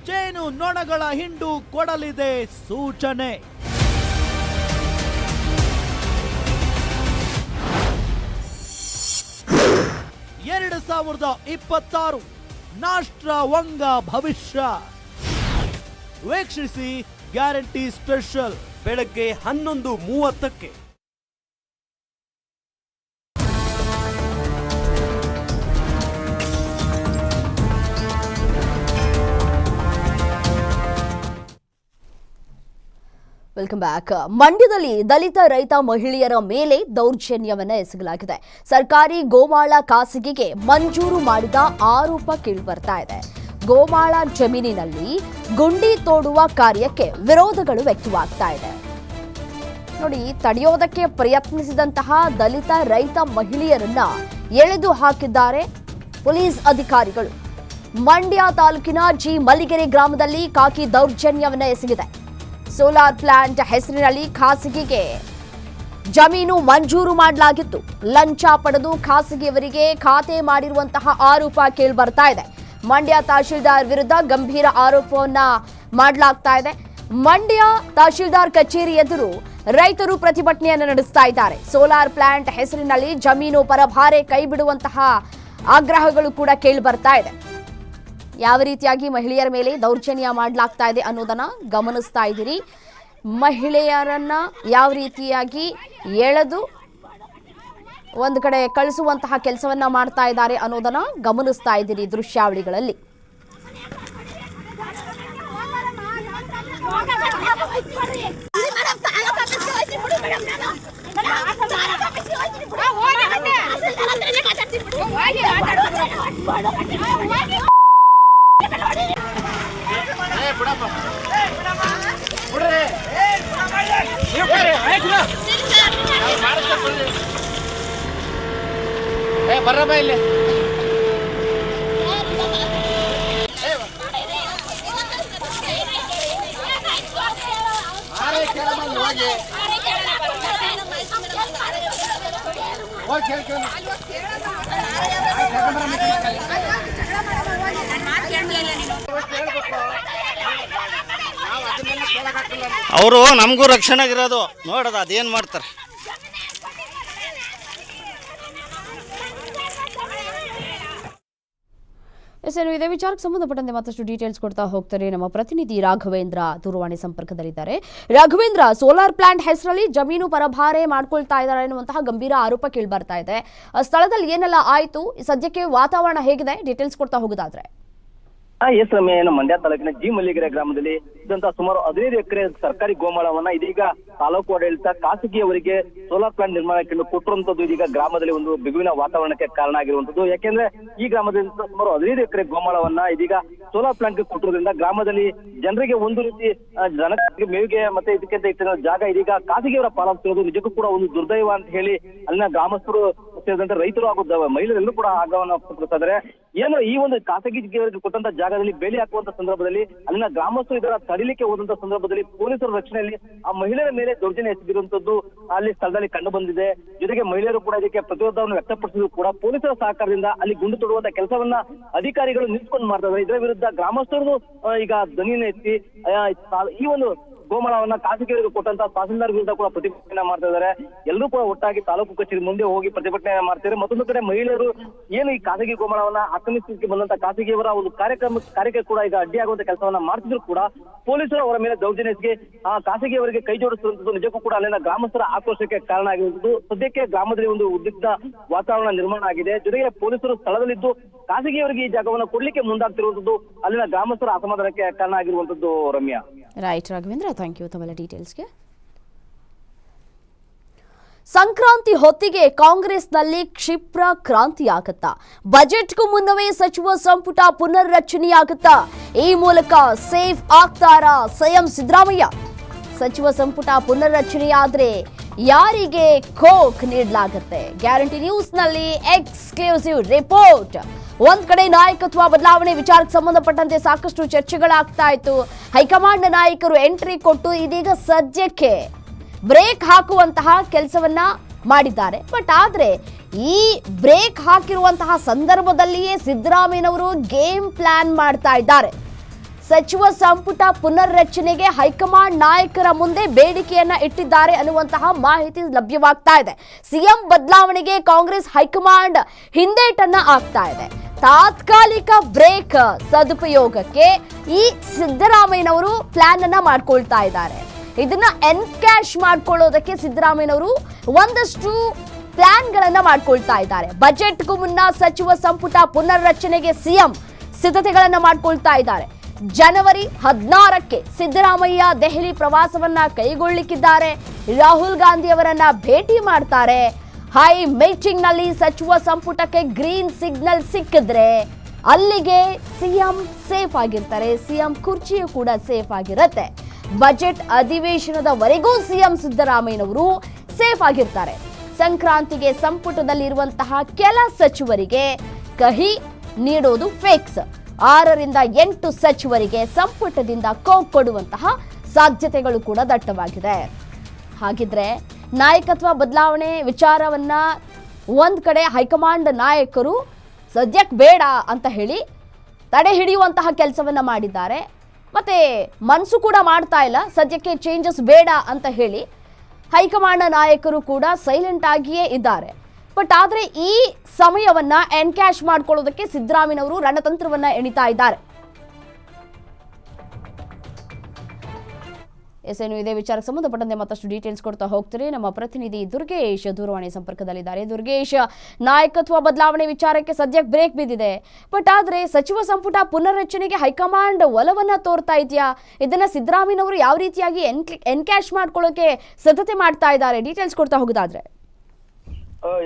ಜೇನು ನೊಣಗಳ ಹಿಂಡು ಕೊಡಲಿದೆ ಸೂಚನೆ. ಎರಡು ಸಾವಿರದ ಇಪ್ಪತ್ತಾರು ನಾಷ್ಟ್ರ ವಂಗ ಭವಿಷ್ಯ. ವೀಕ್ಷಿಸಿ ಗ್ಯಾರಂಟಿ ಸ್ಪೆಷಲ್ ಬೆಳಗ್ಗೆ ಹನ್ನೊಂದು ಮೂವತ್ತಕ್ಕೆ. ವೆಲ್ಕಮ್ ಬ್ಯಾಕ್ ಮಂಡ್ಯದಲ್ಲಿ ದಲಿತ ರೈತ ಮಹಿಳೆಯರ ಮೇಲೆ ದೌರ್ಜನ್ಯವನ್ನ ಎಸಗಲಾಗಿದೆ. ಸರ್ಕಾರಿ ಗೋಮಾಳ ಖಾಸಗಿಗೆ ಮಂಜೂರು ಮಾಡಿದ ಆರೋಪ ಕೇಳಿಬರ್ತಾ ಇದೆ. ಗೋಮಾಳ ಜಮೀನಿನಲ್ಲಿ ಗುಂಡಿ ತೋಡುವ ಕಾರ್ಯಕ್ಕೆ ವಿರೋಧಗಳು ವ್ಯಕ್ತವಾಗ್ತಾ ಇದೆ. ನೋಡಿ, ತಡೆಯೋದಕ್ಕೆ ಪ್ರಯತ್ನಿಸಿದಂತಹ ದಲಿತ ರೈತ ಮಹಿಳೆಯರನ್ನ ಎಳೆದು ಹಾಕಿದ್ದಾರೆ ಪೊಲೀಸ್ ಅಧಿಕಾರಿಗಳು. ಮಂಡ್ಯ ತಾಲೂಕಿನ ಜಿ ಮಲ್ಲಿಗೆರೆ ಗ್ರಾಮದಲ್ಲಿ ಕಾಕಿ ದೌರ್ಜನ್ಯವನ್ನ ಎಸಗಿದೆ. ಸೋಲಾರ್ ಪ್ಲಾಂಟ್ ಹೆಸರಿನಲ್ಲಿ ಖಾಸಗಿಗೆ. ಜಮೀನು ಮಂಜೂರು ಮಾಡಲಾಗಿತ್ತು. ಲಂಚ ಪಡೆದು ಖಾಸಗಿಯವರಿಗೆ ಖಾತೆ ಮಾಡಿರುವಂತಹ ಆರೋಪ ಕೇಳಿಬರ್ತಾ ಇದೆ. ಮಂಡ್ಯ ತಹಶೀಲ್ದಾರ್ ವಿರುದ್ಧ ಗಂಭೀರ ಆರೋಪವನ್ನ ಮಾಡಲಾಗ್ತಾ ಇದೆ. ಮಂಡ್ಯ ತಹಶೀಲ್ದಾರ್ ಕಚೇರಿ ಎದುರು ರೈತರು ಪ್ರತಿಭಟನೆಯನ್ನು ನಡೆಸ್ತಾ ಇದ್ದಾರೆ. ಸೋಲಾರ್ ಪ್ಲಾಂಟ್ ಹೆಸರಿನಲ್ಲಿ ಜಮೀನು ಪರಭಾರೆ ಕೈ ಬಿಡುವಂತಹ ಆಗ್ರಹಗಳು ಕೂಡ ಕೇಳಿ ಬರ್ತಾ ಇದೆ. ಯಾವ ರೀತಿಯಾಗಿ ಮಹಿಳೆಯರ ಮೇಲೆ ದೌರ್ಜನ್ಯ ಮಾಡಲಾಗ್ತಾ ಇದೆ ಅನ್ನೋದನ್ನ ಗಮನಿಸ್ತಾ ಇದ್ದೀರಿ. ಮಹಿಳೆಯರನ್ನ ಯಾವ ರೀತಿಯಾಗಿ ಎಳೆದು ಒಂದು ಕಡೆ ಕಳಿಸುವಂತಹ ಕೆಲಸವನ್ನ ಮಾಡ್ತಾ ಇದ್ದಾರೆ ಅನ್ನೋದನ್ನ ಗಮನಿಸ್ತಾ ಇದ್ದೀರಿ ದೃಶ್ಯಾವಳಿಗಳಲ್ಲಿ. ಏ ಬರ್ರಮ್ಮ ಇಲ್ಲಿ ಹೋಗಿ ಕೇಳಿ ಕೇಳಿ ಅವರು ನಮಗೂ ರಕ್ಷಣೆಗಿರೋದು. ನೋಡೋದು ಅದೇನು ಮಾಡ್ತಾರೆ. ಎಸ್ ಇದೇ. ವಿಚಾರಕ್ಕೆ ಸಂಬಂಧಪಟ್ಟಂತೆ ಮತ್ತಷ್ಟು ಡೀಟೇಲ್ಸ್ ಕೊಡ್ತಾ ಹೋಗ್ತಾರೆ ನಮ್ಮ ಪ್ರತಿನಿಧಿ ರಾಘವೇಂದ್ರ ದೂರವಾಣಿ ಸಂಪರ್ಕದಲ್ಲಿದ್ದಾರೆ. ರಾಘವೇಂದ್ರ ಸೋಲಾರ್ ಪ್ಲಾಂಟ್ ಹೆಸರಲ್ಲಿ ಜಮೀನು ಪರಭಾರೆ ಮಾಡ್ಕೊಳ್ತಾ ಇದ್ದಾರೆ ಎನ್ನುವಂತಹ ಗಂಭೀರ ಆರೋಪ ಕೇಳಿ ಬರ್ತಾ ಇದೆ ಸ್ಥಳದಲ್ಲಿ ಏನೆಲ್ಲ ಆಯಿತು? ಸದ್ಯಕ್ಕೆ ವಾತಾವರಣ ಹೇಗಿದೆ? ಡೀಟೇಲ್ಸ್ ಕೊಡ್ತಾ ಹೋಗೋದಾದ್ರೆ. ಎಸ್ ರಮ್ಯ ಏನು ಮಂಡ್ಯ ತಾಲೂಕಿನ ಜಿ ಮಲ್ಲಿಗೆರೆ ಗ್ರಾಮದಲ್ಲಿ ಇದ್ದಂತ ಸುಮಾರು ಹದಿನೈದು ಎಕರೆ ಸರ್ಕಾರಿ ಗೋಮಾಳವನ್ನ ಇದೀಗ ತಾಲೂಕು ಆಡಳಿತ ಖಾಸಗಿಯವರಿಗೆ ಸೋಲಾರ್ ಪ್ಲಾಂಟ್ ನಿರ್ಮಾಣಕ್ಕೆ ಕೊಟ್ಟಿರುವಂತದ್ದು ಇದೀಗ ಗ್ರಾಮದಲ್ಲಿ ಒಂದು ಬಿಗುವಿನ ವಾತಾವರಣಕ್ಕೆ ಕಾರಣ ಆಗಿರುವಂತದ್ದು. ಯಾಕೆಂದ್ರೆ ಈ ಗ್ರಾಮದಿಂದ ಸುಮಾರು ಹದಿನೈದು ಎಕರೆ ಗೋಮಾಳವನ್ನ ಇದೀಗ ಸೋಲಾರ್ ಪ್ಲಾಂಟ್ ಕೊಟ್ಟಿರೋದ್ರಿಂದ ಗ್ರಾಮದಲ್ಲಿ ಜನರಿಗೆ ಒಂದು ರೀತಿ ಜನ ಮೇವಿಗೆ ಮತ್ತೆ ಇದಕ್ಕಿಂತ ಇತರ ಜಾಗ ಇದೀಗ ಖಾಸಗಿಯವರ ಪಾಲಾಗ್ತಿರೋದು ನಿಜಕ್ಕೂ ಕೂಡ ಒಂದು ದುರ್ದೈವ ಅಂತ ಹೇಳಿ ಅಲ್ಲಿನ ಗ್ರಾಮಸ್ಥರು ಸೇರಿದಂತೆ ರೈತರು ಹಾಗೂ ಮಹಿಳೆಯರೆಲ್ಲರೂ ಕೂಡ ಆಗವನ್ನ ವ್ಯಕ್ತಪಡಿಸ್ತಾ ಇದ್ದಾರೆ. ಏನು ಈ ಒಂದು ಖಾಸಗಿ ಕೊಟ್ಟಂತ ಜಾಗದಲ್ಲಿ ಬೇಲಿ ಹಾಕುವಂತ ಸಂದರ್ಭದಲ್ಲಿ ಅಲ್ಲಿನ ಗ್ರಾಮಸ್ಥರು ಇದರ ತಡಿಲಿಕ್ಕೆ ಹೋದಂತ ಸಂದರ್ಭದಲ್ಲಿ ಪೊಲೀಸರ ರಕ್ಷಣೆಯಲ್ಲಿ ಆ ಮಹಿಳೆಯರ ಮೇಲೆ ದೌರ್ಜನ್ಯ ಎಸಗಿರುವಂತದ್ದು ಅಲ್ಲಿ ಸ್ಥಳದಲ್ಲಿ ಕಂಡು ಬಂದಿದೆ. ಜೊತೆಗೆ ಮಹಿಳೆಯರು ಕೂಡ ಇದಕ್ಕೆ ಪ್ರತಿರೋಧವನ್ನು ವ್ಯಕ್ತಪಡಿಸಿದ್ರು ಕೂಡ ಪೊಲೀಸರ ಸಹಕಾರದಿಂದ ಅಲ್ಲಿ ಗುಂಡು ತೊಡುವಂತ ಕೆಲಸವನ್ನ ಅಧಿಕಾರಿಗಳು ನಿಂತ್ಕೊಂಡು ಮಾಡ್ತಾ ಇದರ ವಿರುದ್ಧ ಗ್ರಾಮಸ್ಥರು ಈಗ ಧ್ವನಿಯನ್ನು ಎತ್ತಿ ಈ ಒಂದು ಗೋಮಾಳವನ್ನ ಖಾಸಗಿಯವರಿಗೆ ಕೊಟ್ಟಂತ ತಹಸೀಲ್ದಾರ್ ವಿರುದ್ಧ ಕೂಡ ಪ್ರತಿಭಟನೆ ಮಾಡ್ತಾ ಇದ್ದಾರೆ. ಎಲ್ಲರೂ ಕೂಡ ಒಟ್ಟಾಗಿ ತಾಲೂಕು ಕಚೇರಿ ಮುಂದೆ ಹೋಗಿ ಪ್ರತಿಭಟನೆ ಮಾಡ್ತಾರೆ ಮತ್ತೊಂದು ಕಡೆ ಮಹಿಳೆಯರು ಏನು ಈ ಖಾಸಗಿ ಗೋಮಾಳವನ್ನ ಆಕ್ರಮಿಸಲಿಕ್ಕೆ ಬಂದಂತ ಖಾಸಗಿಯವರ ಒಂದು ಕಾರ್ಯಕ್ರಮ, ಕಾರ್ಯಕ್ಕೆ ಕೂಡ ಈಗ ಅಡ್ಡಿಯಾಗುವಂತ ಕೆಲಸವನ್ನ ಮಾಡ್ತಿದ್ರು ಕೂಡ ಪೊಲೀಸರು ಅವರ ಮೇಲೆ ದೌರ್ಜನ್ಯಕ್ಕೆ ಆ ಖಾಸಗಿಯವರಿಗೆ ಕೈ ಜೋಡಿಸುವಂತದ್ದು ನಿಜಕ್ಕೂ ಕೂಡ ಅಲ್ಲಿನ ಗ್ರಾಮಸ್ಥರ ಆಕ್ರೋಶಕ್ಕೆ ಕಾರಣ ಆಗಿರುವುದು ಸದ್ಯಕ್ಕೆ ಗ್ರಾಮದಲ್ಲಿ ಒಂದು ಉದ್ರಿಕ್ತ ವಾತಾವರಣ ನಿರ್ಮಾಣ ಆಗಿದೆ. ಜೊತೆಗೆ ಪೊಲೀಸರು ಸ್ಥಳದಲ್ಲಿದ್ದು ಖಾಸಗಿಯವರಿಗೆ ಈ ಜಾಗವನ್ನು ಕೊಡ್ಲಿಕ್ಕೆ ಮುಂದಾಗ್ತಿರುವಂತದ್ದು ಅಲ್ಲಿನ ಗ್ರಾಮಸ್ಥರ ಅಸಮಾಧಾನಕ್ಕೆ ಕಾರಣ ಆಗಿರುವಂತದ್ದು Ramya. Right Raghavendra thank you ತಮ್ಮೆಲ್ಲ ಡೀಟೇಲ್ಸ್ಗೆ ಸಂಕ್ರಾಂತಿ ಹೊತ್ತಿಗೆ ಕಾಂಗ್ರೆಸ್ನಲ್ಲಿ ಕ್ಷಿಪ್ರ ಕ್ರಾಂತಿ ಕ್ರಾಂತಿಯಾಗುತ್ತಾ ಬಜೆಟ್ಗೂ ಮುನ್ನವೇ ಸಚಿವ ಸಂಪುಟ ಪುನರ್ರಚನೆಯಾಗುತ್ತಾ ಈ ಮೂಲಕ ಸೇಫ್ ಆಗ್ತಾರಾ ಸಿಎಂ ಸಿದ್ದರಾಮಯ್ಯ ಸಚಿವ ಸಂಪುಟ ಪುನರ್ರಚನೆಯಾದ್ರೆ ಯಾರಿಗೆ ಕೋಕ್ ನೀಡಲಾಗುತ್ತೆ ಗ್ಯಾರಂಟಿ ನ್ಯೂಸ್ನಲ್ಲಿ ಎಕ್ಸ್ಕ್ಲೂಸಿವ್ ರಿಪೋರ್ಟ್ ಒಂದ್ ಕಡೆ ನಾಯಕತ್ವ ಬದಲಾವಣೆ ವಿಚಾರಕ್ಕೆ ಸಂಬಂಧಪಟ್ಟಂತೆ ಸಾಕಷ್ಟು ಚರ್ಚೆಗಳಾಗ್ತಾ ಇತ್ತು. ಹೈಕಮಾಂಡ್ ನಾಯಕರು ಎಂಟ್ರಿ ಕೊಟ್ಟು ಇದೀಗ ಸದ್ಯಕ್ಕೆ ಬ್ರೇಕ್ ಹಾಕುವಂತಹ ಕೆಲಸವನ್ನ ಮಾಡಿದ್ದಾರೆ. ಬಟ್ ಆದ್ರೆ ಈ ಬ್ರೇಕ್ ಹಾಕಿರುವಂತಹ ಸಂದರ್ಭದಲ್ಲಿಯೇ ಸಿದ್ದರಾಮಯ್ಯನವರು ಗೇಮ್ ಪ್ಲಾನ್ ಮಾಡ್ತಾ ಇದ್ದಾರೆ. ಸಚಿವ ಸಂಪುಟ ಪುನರ್ ರಚನೆಗೆ ಹೈಕಮಾಂಡ್ ನಾಯಕರ ಮುಂದೆ ಬೇಡಿಕೆಯನ್ನ ಇಟ್ಟಿದ್ದಾರೆ ಅನ್ನುವಂತಹ ಮಾಹಿತಿ ಲಭ್ಯವಾಗ್ತಾ ಇದೆ. ಸಿಎಂ ಬದಲಾವಣೆಗೆ ಕಾಂಗ್ರೆಸ್ ಹೈಕಮಾಂಡ್ ಹಿಂದೇಟನ್ನ ಆಗ್ತಾ ಇದೆ. ತಾತ್ಕಾಲಿಕ ಬ್ರೇಕ್ ಸದುಪಯೋಗಕ್ಕೆ ಈ ಸಿದ್ದರಾಮಯ್ಯನವರು ಪ್ಲಾನ್ ಅನ್ನ ಮಾಡ್ಕೊಳ್ತಾ ಇದ್ದಾರೆ. ಇದನ್ನ ಎನ್ಕ್ಯಾಶ್ ಮಾಡ್ಕೊಳ್ಳೋದಕ್ಕೆ ಸಿದ್ದರಾಮಯ್ಯನವರು ಒಂದಷ್ಟು ಪ್ಲಾನ್ಗಳನ್ನ ಮಾಡ್ಕೊಳ್ತಾ ಇದ್ದಾರೆ. ಬಜೆಟ್ಗೂ ಮುನ್ನ ಸಚಿವ ಸಂಪುಟ ಪುನರ್ರಚನೆಗೆ ಸಿಎಂ ಸಿದ್ಧತೆಗಳನ್ನ ಮಾಡ್ಕೊಳ್ತಾ ಇದ್ದಾರೆ. ಜನವರಿ ಹದಿನಾರಕ್ಕೆ ಸಿದ್ದರಾಮಯ್ಯ ದೆಹಲಿ ಪ್ರವಾಸವನ್ನ ಕೈಗೊಳ್ಳಿಕ್ಕಿದ್ದಾರೆ. ರಾಹುಲ್ ಗಾಂಧಿ ಅವರನ್ನ ಭೇಟಿ ಮಾಡ್ತಾರೆ. ಹೈ ಮೀಟಿಂಗ್ನಲ್ಲಿ ಸಚಿವ ಸಂಪುಟಕ್ಕೆ ಗ್ರೀನ್ ಸಿಗ್ನಲ್ ಸಿಕ್ಕಿದ್ರೆ ಅಲ್ಲಿಗೆ ಸಿಎಂ ಸೇಫ್ ಆಗಿರ್ತಾರೆ. ಸಿಎಂ ಕುರ್ಚಿಯು ಕೂಡ ಸೇಫ್ ಆಗಿರುತ್ತೆ. ಬಜೆಟ್ ಅಧಿವೇಶನದವರೆಗೂ ಸಿಎಂ ಸಿದ್ದರಾಮಯ್ಯನವರು ಸೇಫ್ ಆಗಿರ್ತಾರೆ. ಸಂಕ್ರಾಂತಿಗೆ ಸಂಪುಟದಲ್ಲಿರುವಂತಹ ಕೆಲ ಸಚಿವರಿಗೆ ಕಹಿ ನೀಡೋದು ಫೇಕ್ಸ್ ಆರರಿಂದ ಎಂಟು ಸಚಿವರಿಗೆ ಸಂಪುಟದಿಂದ ಕೋ ಕೊಡುವಂತಹ ಸಾಧ್ಯತೆಗಳು ಕೂಡ ದಟ್ಟವಾಗಿದೆ. ಹಾಗಿದ್ರೆ ನಾಯಕತ್ವ ಬದಲಾವಣೆ ವಿಚಾರವನ್ನ ಒಂದ್ ಕಡೆ ಹೈಕಮಾಂಡ್ ನಾಯಕರು ಸದ್ಯಕ್ಕೆ ಬೇಡ ಅಂತ ಹೇಳಿ ತಡೆ ಹಿಡಿಯುವಂತಹ ಕೆಲಸವನ್ನ ಮಾಡಿದ್ದಾರೆ. ಮತ್ತೆ ಮನಸ್ಸು ಕೂಡ ಮಾಡ್ತಾ ಇಲ್ಲ, ಸದ್ಯಕ್ಕೆ ಚೇಂಜಸ್ ಬೇಡ ಅಂತ ಹೇಳಿ ಹೈಕಮಾಂಡ್ ನಾಯಕರು ಕೂಡ ಸೈಲೆಂಟ್ ಆಗಿಯೇ ಇದ್ದಾರೆ. ಬಟ್ ಆದ್ರೆ ಈ ಸಮಯವನ್ನ ಎನ್ಕ್ಯಾಶ್ ಮಾಡ್ಕೊಳ್ಳೋದಕ್ಕೆ ಸಿದ್ದರಾಮಯ್ಯನವರು ರಣತಂತ್ರವನ್ನ ಎಣಿತಾ ಇದ್ದಾರೆ. ಎಸ್ ಏನು ಇದೇ ವಿಚಾರಕ್ಕೆ ಸಂಬಂಧಪಟ್ಟಂತೆ ಮತ್ತಷ್ಟು ಡೀಟೇಲ್ಸ್ ಕೊಡ್ತಾ ಹೋಗ್ತಾರೆ. ನಮ್ಮ ಪ್ರತಿನಿಧಿ ದುರ್ಗೇಶ್ ದೂರವಾಣಿ ಸಂಪರ್ಕದಲ್ಲಿದ್ದಾರೆ. ದುರ್ಗೇಶ್, ನಾಯಕತ್ವ ಬದಲಾವಣೆ ವಿಚಾರಕ್ಕೆ ಸದ್ಯಕ್ಕೆ ಬ್ರೇಕ್ ಬಿದ್ದಿದೆ. ಬಟ್ ಆದ್ರೆ ಸಚಿವ ಸಂಪುಟ ಪುನರ್ರಚನೆಗೆ ಹೈಕಮಾಂಡ್ ಒಲವನ್ನ ತೋರ್ತಾ ಇದೆಯಾ? ಇದನ್ನು ಸಿದ್ದರಾಮಯ್ಯನವರು ಯಾವ ರೀತಿಯಾಗಿ ಎನ್ಕ್ಯಾಶ್ ಮಾಡ್ಕೊಳ್ಳೋಕೆ ಸಿದ್ಧತೆ ಮಾಡ್ತಾ ಇದ್ದಾರೆ? ಡೀಟೇಲ್ಸ್ ಕೊಡ್ತಾ ಹೋಗೋದಾದ್ರೆ.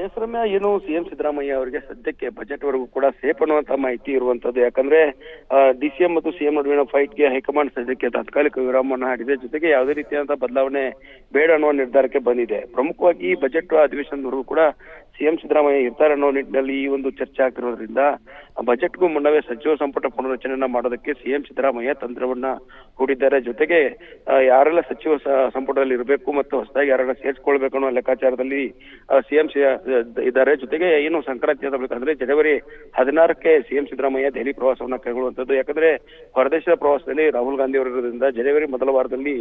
ಎಸ್ ರಮ್ಯ ಏನು ಸಿಎಂ ಸಿದ್ದರಾಮಯ್ಯ ಅವರಿಗೆ ಸದ್ಯಕ್ಕೆ ಬಜೆಟ್ ವರೆಗೂ ಕೂಡ ಸೇಫ್ ಅನ್ನುವಂತ ಮಾಹಿತಿ ಇರುವಂತದ್ದು ಯಾಕಂದ್ರೆ ಡಿ ಸಿ ಎಂ ಮತ್ತು ಸಿಎಂ ನಡುವಿನ ಫೈಟ್ಗೆ ಹೈಕಮಾಂಡ್ ಸದ್ಯಕ್ಕೆ ತಾತ್ಕಾಲಿಕ ವಿರಾಮವನ್ನು ಹಾಡಿದೆ. ಜೊತೆಗೆ ಯಾವುದೇ ರೀತಿಯಾದಂತಹ ಬದಲಾವಣೆ ಬೇಡ ಅನ್ನುವ ನಿರ್ಧಾರಕ್ಕೆ ಬಂದಿದೆ. ಪ್ರಮುಖವಾಗಿ ಬಜೆಟ್ ಅಧಿವೇಶನದವರೆಗೂ ಕೂಡ ಸಿಎಂ ಸಿದ್ದರಾಮಯ್ಯ ಇರ್ತಾರೆ ಅನ್ನೋ ನಿಟ್ಟಿನಲ್ಲಿ ಈ ಒಂದು ಚರ್ಚೆ ಆಗಿರೋದ್ರಿಂದ ಬಜೆಟ್ಗೂ ಮುನ್ನವೇ ಸಚಿವ ಸಂಪುಟ ಪುನರ್ರಚನೆಯನ್ನ ಮಾಡೋದಕ್ಕೆ ಸಿಎಂ ಸಿದ್ದರಾಮಯ್ಯ ತಂತ್ರವನ್ನ ಹೂಡಿದ್ದಾರೆ. ಜೊತೆಗೆ ಯಾರೆಲ್ಲ ಸಚಿವ ಸಂಪುಟದಲ್ಲಿ ಇರಬೇಕು ಮತ್ತು ಹೊಸದಾಗಿ ಯಾರೆಲ್ಲ ಸೇರಿಸ್ಕೊಳ್ಬೇಕು ಅನ್ನೋ ಲೆಕ್ಕಾಚಾರದಲ್ಲಿ ಸಿಎಂ ಇದ್ದಾರೆ. ಜೊತೆಗೆ ಏನು ಸಂಕ್ರಾಂತಿ ಆದ ಬಳಿಕ ಅಂದ್ರೆ ಜನವರಿ ಹದಿನಾರಕ್ಕೆ ಸಿಎಂ ಸಿದ್ದರಾಮಯ್ಯ ದೆಹಲಿ ಪ್ರವಾಸವನ್ನ ಕೈಗೊಳ್ಳುವಂತದ್ದು ಯಾಕಂದ್ರೆ ಹೊರದೇಶದ ಪ್ರವಾಸದಲ್ಲಿ ರಾಹುಲ್ ಗಾಂಧಿ ಅವರು ಇರೋದ್ರಿಂದ ಜನವರಿ ಮೊದಲ ವಾರದಲ್ಲಿ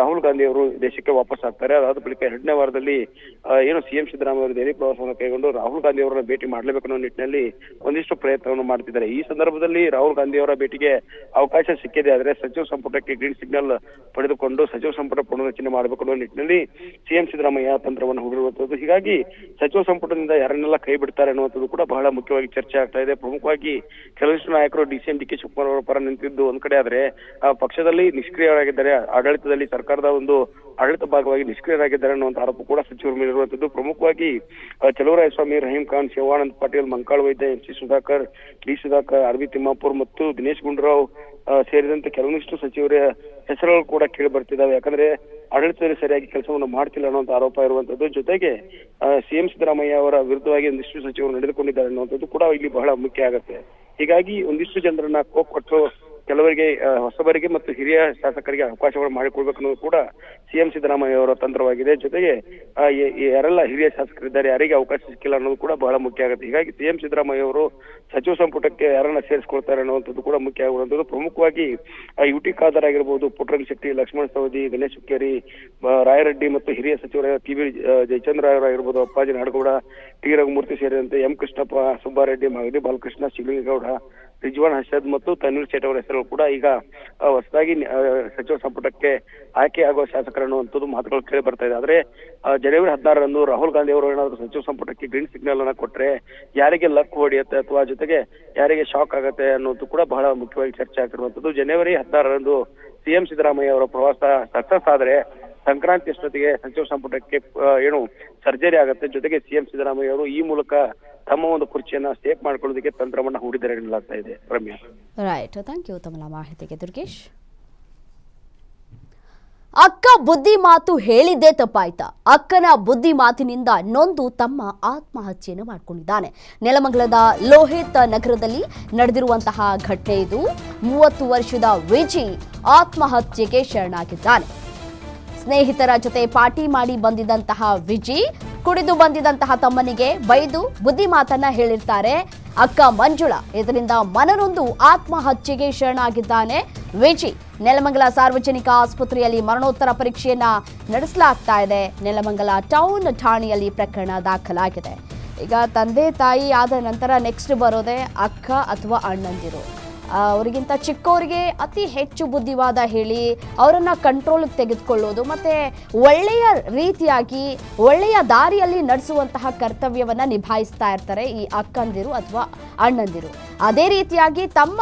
ರಾಹುಲ್ ಗಾಂಧಿ ಅವರು ದೇಶಕ್ಕೆ ವಾಪಸ್ ಆಗ್ತಾರೆ ಅದಾದ ಬಳಿಕ ಎರಡನೇ ವಾರದಲ್ಲಿ ಏನು ಸಿಎಂ ಸಿದ್ದರಾಮಯ್ಯ ಅವರು ದೆಹಲಿ ಪ್ರವಾಸವನ್ನು ಕೈಗೊಂಡು ರಾಹುಲ್ ಗಾಂಧಿ ಅವರನ್ನ ಭೇಟಿ ಮಾಡಲೇಬೇಕು ಅನ್ನೋ ನಿಟ್ಟಿನಲ್ಲಿ ಒಂದಿಷ್ಟು ಪ್ರಯತ್ನವನ್ನು ಮಾಡ್ತಿದ್ದಾರೆ. ಈ ಸಂದರ್ಭದಲ್ಲಿ ರಾಹುಲ್ ಗಾಂಧಿ ಅವರ ಭೇಟಿಗೆ ಅವಕಾಶ ಸಿಕ್ಕಿದೆ. ಆದ್ರೆ ಸಚಿವ ಸಂಪುಟಕ್ಕೆ ಗ್ರೀನ್ ಸಿಗ್ನಲ್ ಪಡೆದುಕೊಂಡು ಸಚಿವ ಸಂಪುಟ ಪುನರ್ರಚನೆ ಮಾಡಬೇಕು ಅನ್ನೋ ನಿಟ್ಟಿನಲ್ಲಿ ಸಿಎಂ ಸಿದ್ದರಾಮಯ್ಯ ತಂತ್ರವನ್ನು ಹೂಡಿರುವಂತದ್ದು ಹೀಗಾಗಿ ಸಚಿವ ಸಂಪುಟದಿಂದ ಯಾರನ್ನೆಲ್ಲ ಕೈ ಬಿಡ್ತಾರೆ ಅನ್ನುವಂಥದ್ದು ಕೂಡ ಬಹಳ ಮುಖ್ಯವಾಗಿ ಚರ್ಚೆ ಆಗ್ತಾ ಇದೆ. ಪ್ರಮುಖವಾಗಿ ಕೆಲವಿಷ್ಟು ನಾಯಕರು D C M D K Shivakumar ಅವರ ಪರ ನಿಂತಿದ್ದು ಒಂದ್ ಕಡೆ. ಆದ್ರೆ ಪಕ್ಷದಲ್ಲಿ ನಿಷ್ಕ್ರಿಯರಾಗಿದ್ದಾರೆ. ಆಡಳಿತದಲ್ಲಿ ಸರ್ಕಾರದ ಒಂದು ಆಡಳಿತ ಭಾಗವಾಗಿ ನಿಷ್ಕ್ರಿಯರಾಗಿದ್ದಾರೆ ಅನ್ನುವಂಥ ಆರೋಪ ಕೂಡ ಸಚಿವರ ಮೇಲೆ ಇರುವಂತದ್ದು. ಪ್ರಮುಖವಾಗಿ Chaluvaraya Chaluvarayaswamy Rahim Khan, Shivanand Patil, Mankal Vaidya M C Sudhakar, D Sudhakar R V Timmapur ಮತ್ತು ದಿನೇಶ್ ಗುಂಡೂರಾವ್ ಸೇರಿದಂತೆ ಕೆಲವೊಂದಿಷ್ಟು ಸಚಿವರ ಹೆಸರುಗಳು ಕೂಡ ಕೇಳಿ ಬರ್ತಿದ್ದಾವೆ. ಯಾಕಂದ್ರೆ ಆಡಳಿತದಲ್ಲಿ ಸರಿಯಾಗಿ ಕೆಲಸವನ್ನು ಮಾಡ್ತಿಲ್ಲ ಅನ್ನುವಂಥ ಆರೋಪ ಇರುವಂತದ್ದು. ಜೊತೆಗೆ ಸಿಎಂ ಸಿದ್ದರಾಮಯ್ಯ ಅವರ ವಿರುದ್ಧವಾಗಿ ಒಂದಿಷ್ಟು ಸಚಿವರು ನಡೆದುಕೊಂಡಿದ್ದಾರೆ ಅನ್ನುವಂಥದ್ದು ಕೂಡ ಇಲ್ಲಿ ಬಹಳ ಮುಖ್ಯ ಆಗುತ್ತೆ. ಹೀಗಾಗಿ ಒಂದಿಷ್ಟು ಜನರನ್ನ ಕೋಪಟ್ಟು ಕೆಲವರಿಗೆ ಹೊಸಬರಿಗೆ ಮತ್ತು ಹಿರಿಯ ಶಾಸಕರಿಗೆ ಅವಕಾಶಗಳು ಮಾಡಿಕೊಡ್ಬೇಕು ಅನ್ನೋದು ಕೂಡ ಸಿಎಂ ಸಿದ್ದರಾಮಯ್ಯ ಅವರ ತಂತ್ರವಾಗಿದೆ. ಜೊತೆಗೆ ಯಾರೆಲ್ಲ ಹಿರಿಯ ಶಾಸಕರಿದ್ದಾರೆ, ಯಾರಿಗೆ ಅವಕಾಶ ಸಿಕ್ಕಿಲ್ಲ ಅನ್ನೋದು ಕೂಡ ಬಹಳ ಮುಖ್ಯ ಆಗುತ್ತೆ. ಹೀಗಾಗಿ ಸಿಎಂ ಸಿದ್ದರಾಮಯ್ಯ ಅವರು ಸಚಿವ ಸಂಪುಟಕ್ಕೆ ಯಾರನ್ನ ಸೇರಿಸ್ಕೊಳ್ತಾರೆ ಅನ್ನುವಂಥದ್ದು ಕೂಡ ಮುಖ್ಯ ಆಗುವಂಥದ್ದು. ಪ್ರಮುಖವಾಗಿ ಯು ಟಿ ಖಾದರ್ ಆಗಿರ್ಬೋದು ಪುಟ್ರಂಗ್ ಶೆಟ್ಟಿ, ಲಕ್ಷ್ಮಣ ಸವದಿ, ಗಣೇಶ್ ಹುಕ್ಕೇರಿ ರಾಯರೆಡ್ಡಿ ಮತ್ತು ಹಿರಿಯ ಸಚಿವರಾದ ಟಿ ವಿ ಜಯಚಂದ್ರ ಅವರಾಗಿರ್ಬೋದು ಅಪ್ಪಾಜಿ ನಾಡಗೌಡ, ಟಿ ರಘುಮೂರ್ತಿ ಸೇರಿದಂತೆ ಎಂ ಕೃಷ್ಣಪ್ಪ, ಸುಬ್ಬಾರೆಡ್ಡಿ, ಮಾಗಡಿ ಬಾಲಕೃಷ್ಣ, ಶಿವಲಿಂಗೇಗೌಡ ರಿಜ್ವಾನ್ ಹರ್ಷದ್ ಮತ್ತು ತನ್ವೀರ್ ಸೇಠ್ ಅವರ ಹೆಸರು ಕೂಡ ಈಗ ಹೊಸದಾಗಿ ಸಚಿವ ಸಂಪುಟಕ್ಕೆ ಆಯ್ಕೆ ಆಗುವ ಶಾಸಕರು ಅನ್ನುವಂಥದ್ದು ಮಾತುಗಳು ಕೇಳಿ ಬರ್ತಾ ಇದೆ. ಆದ್ರೆ ಜನವರಿ ಹದಿನಾರರಂದು ರಾಹುಲ್ ಗಾಂಧಿ ಅವರು ಏನಾದ್ರು ಸಚಿವ ಸಂಪುಟಕ್ಕೆ ಗ್ರೀನ್ ಸಿಗ್ನಲ್ ಅನ್ನ ಕೊಟ್ರೆ ಯಾರಿಗೆ ಲಕ್ ಹೊಡೆಯುತ್ತೆ ಅಥವಾ ಜೊತೆಗೆ ಯಾರಿಗೆ ಶಾಕ್ ಆಗುತ್ತೆ ಅನ್ನೋದು ಕೂಡ ಬಹಳ ಮುಖ್ಯವಾಗಿ ಚರ್ಚೆ ಆಗ್ತಿರುವಂತದ್ದು ಜನವರಿ ಹದಿನಾರರಂದು ಸಿಎಂ ಸಿದ್ದರಾಮಯ್ಯ ಅವರ ಪ್ರವಾಸ ಸಕ್ಸಸ್ ಆದ್ರೆ ಸಂಕ್ರಾಂತಿ ಅಷ್ಟೊತ್ತಿಗೆ ಸಚಿವ ಸಂಪುಟಕ್ಕೆ ಏನು ಸರ್ಜರಿ ಆಗುತ್ತೆ. ಜೊತೆಗೆ ಸಿಎಂ ಸಿದ್ದರಾಮಯ್ಯ ಅವರು ಈ ಮೂಲಕ ತಮ್ಮ ಒಂದು ಕುರ್ಚಿಯನ್ನ ಸೇಫ್ ಮಾಡ್ಕೊಳ್ಳೋದಕ್ಕೆ ತಂತ್ರವನ್ನ ಹೂಡಿದರೆ ಇದೆ. ರಮ್ಯಾ. ರೈಟ್ ಥ್ಯಾಂಕ್ ಯು ತಮ್ಮ ಮಾಹಿತಿಗೆ, ದುರ್ಗೇಶ್. ಅಕ್ಕ ಬುದ್ಧಿ ಮಾತು ಹೇಳಿದ್ದೇ ತಪ್ಪಾಯ್ತಾ. ಅಕ್ಕನ ಬುದ್ಧಿ ಮಾತಿನಿಂದ ನೊಂದು ತಮ್ಮ ಆತ್ಮಹತ್ಯೆಯನ್ನು ಮಾಡಿಕೊಂಡಿದ್ದಾನೆ. ನೆಲಮಂಗಲದ ಲೋಹಿತ್ ನಗರದಲ್ಲಿ ನಡೆದಿರುವಂತಹ ಘಟನೆ ಇದು. ಮೂವತ್ತು ವರ್ಷದ ವಿಜಿ ಆತ್ಮಹತ್ಯೆಗೆ ಶರಣಾಗಿದ್ದಾನೆ. ಸ್ನೇಹಿತರ ಜೊತೆ ಪಾರ್ಟಿ ಮಾಡಿ ಬಂದಿದ್ದಂತಹ ವಿಜಿ, ಕುಡಿದು ಬಂದಿದ್ದಂತಹ ತಮ್ಮನಿಗೆ ಬೈದು ಬುದ್ಧಿ ಮಾತನ್ನ ಹೇಳಿರ್ತಾರೆ. ಅಕ್ಕ ಮಂಜುಳ ಇದರಿಂದ ಮನನೊಂದು ಆತ್ಮಹತ್ಯೆಗೆ ಶರಣಾಗಿದ್ದಾನೆ. ವಿಜಿ, ನೆಲಮಂಗಲ ಸಾರ್ವಜನಿಕ ಆಸ್ಪತ್ರೆಯಲ್ಲಿ ಮರಣೋತ್ತರ ಪರೀಕ್ಷೆಯನ್ನ ನಡೆಸಲಾಗ್ತಾ ಇದೆ. ನೆಲಮಂಗಲ ಟೌನ್ ಠಾಣೆಯಲ್ಲಿ ಪ್ರಕರಣ ದಾಖಲಾಗಿದೆ. ಈಗ ತಂದೆ ತಾಯಿ ಆದ ನಂತರ ನೆಕ್ಸ್ಟ್ ಬರೋದೇ ಅಕ್ಕ ಅಥವಾ ಅಣ್ಣಂದಿರು? ಅವರಿಗಿಂತ ಚಿಕ್ಕವರಿಗೆ ಅತಿ ಹೆಚ್ಚು ಬುದ್ಧಿವಾದ ಹೇಳಿ ಅವರನ್ನು ಕಂಟ್ರೋಲ್ಗೆ ತೆಗೆದುಕೊಳ್ಳೋದು ಮತ್ತು ಒಳ್ಳೆಯ ರೀತಿಯಾಗಿ ಒಳ್ಳೆಯ ದಾರಿಯಲ್ಲಿ ನಡೆಸುವಂತಹ ಕರ್ತವ್ಯವನ್ನು ನಿಭಾಯಿಸ್ತಾ ಇರ್ತಾರೆ ಈ ಅಕ್ಕಂದಿರು ಅಥವಾ ಅಣ್ಣಂದಿರು. ಅದೇ ರೀತಿಯಾಗಿ ತಮ್ಮ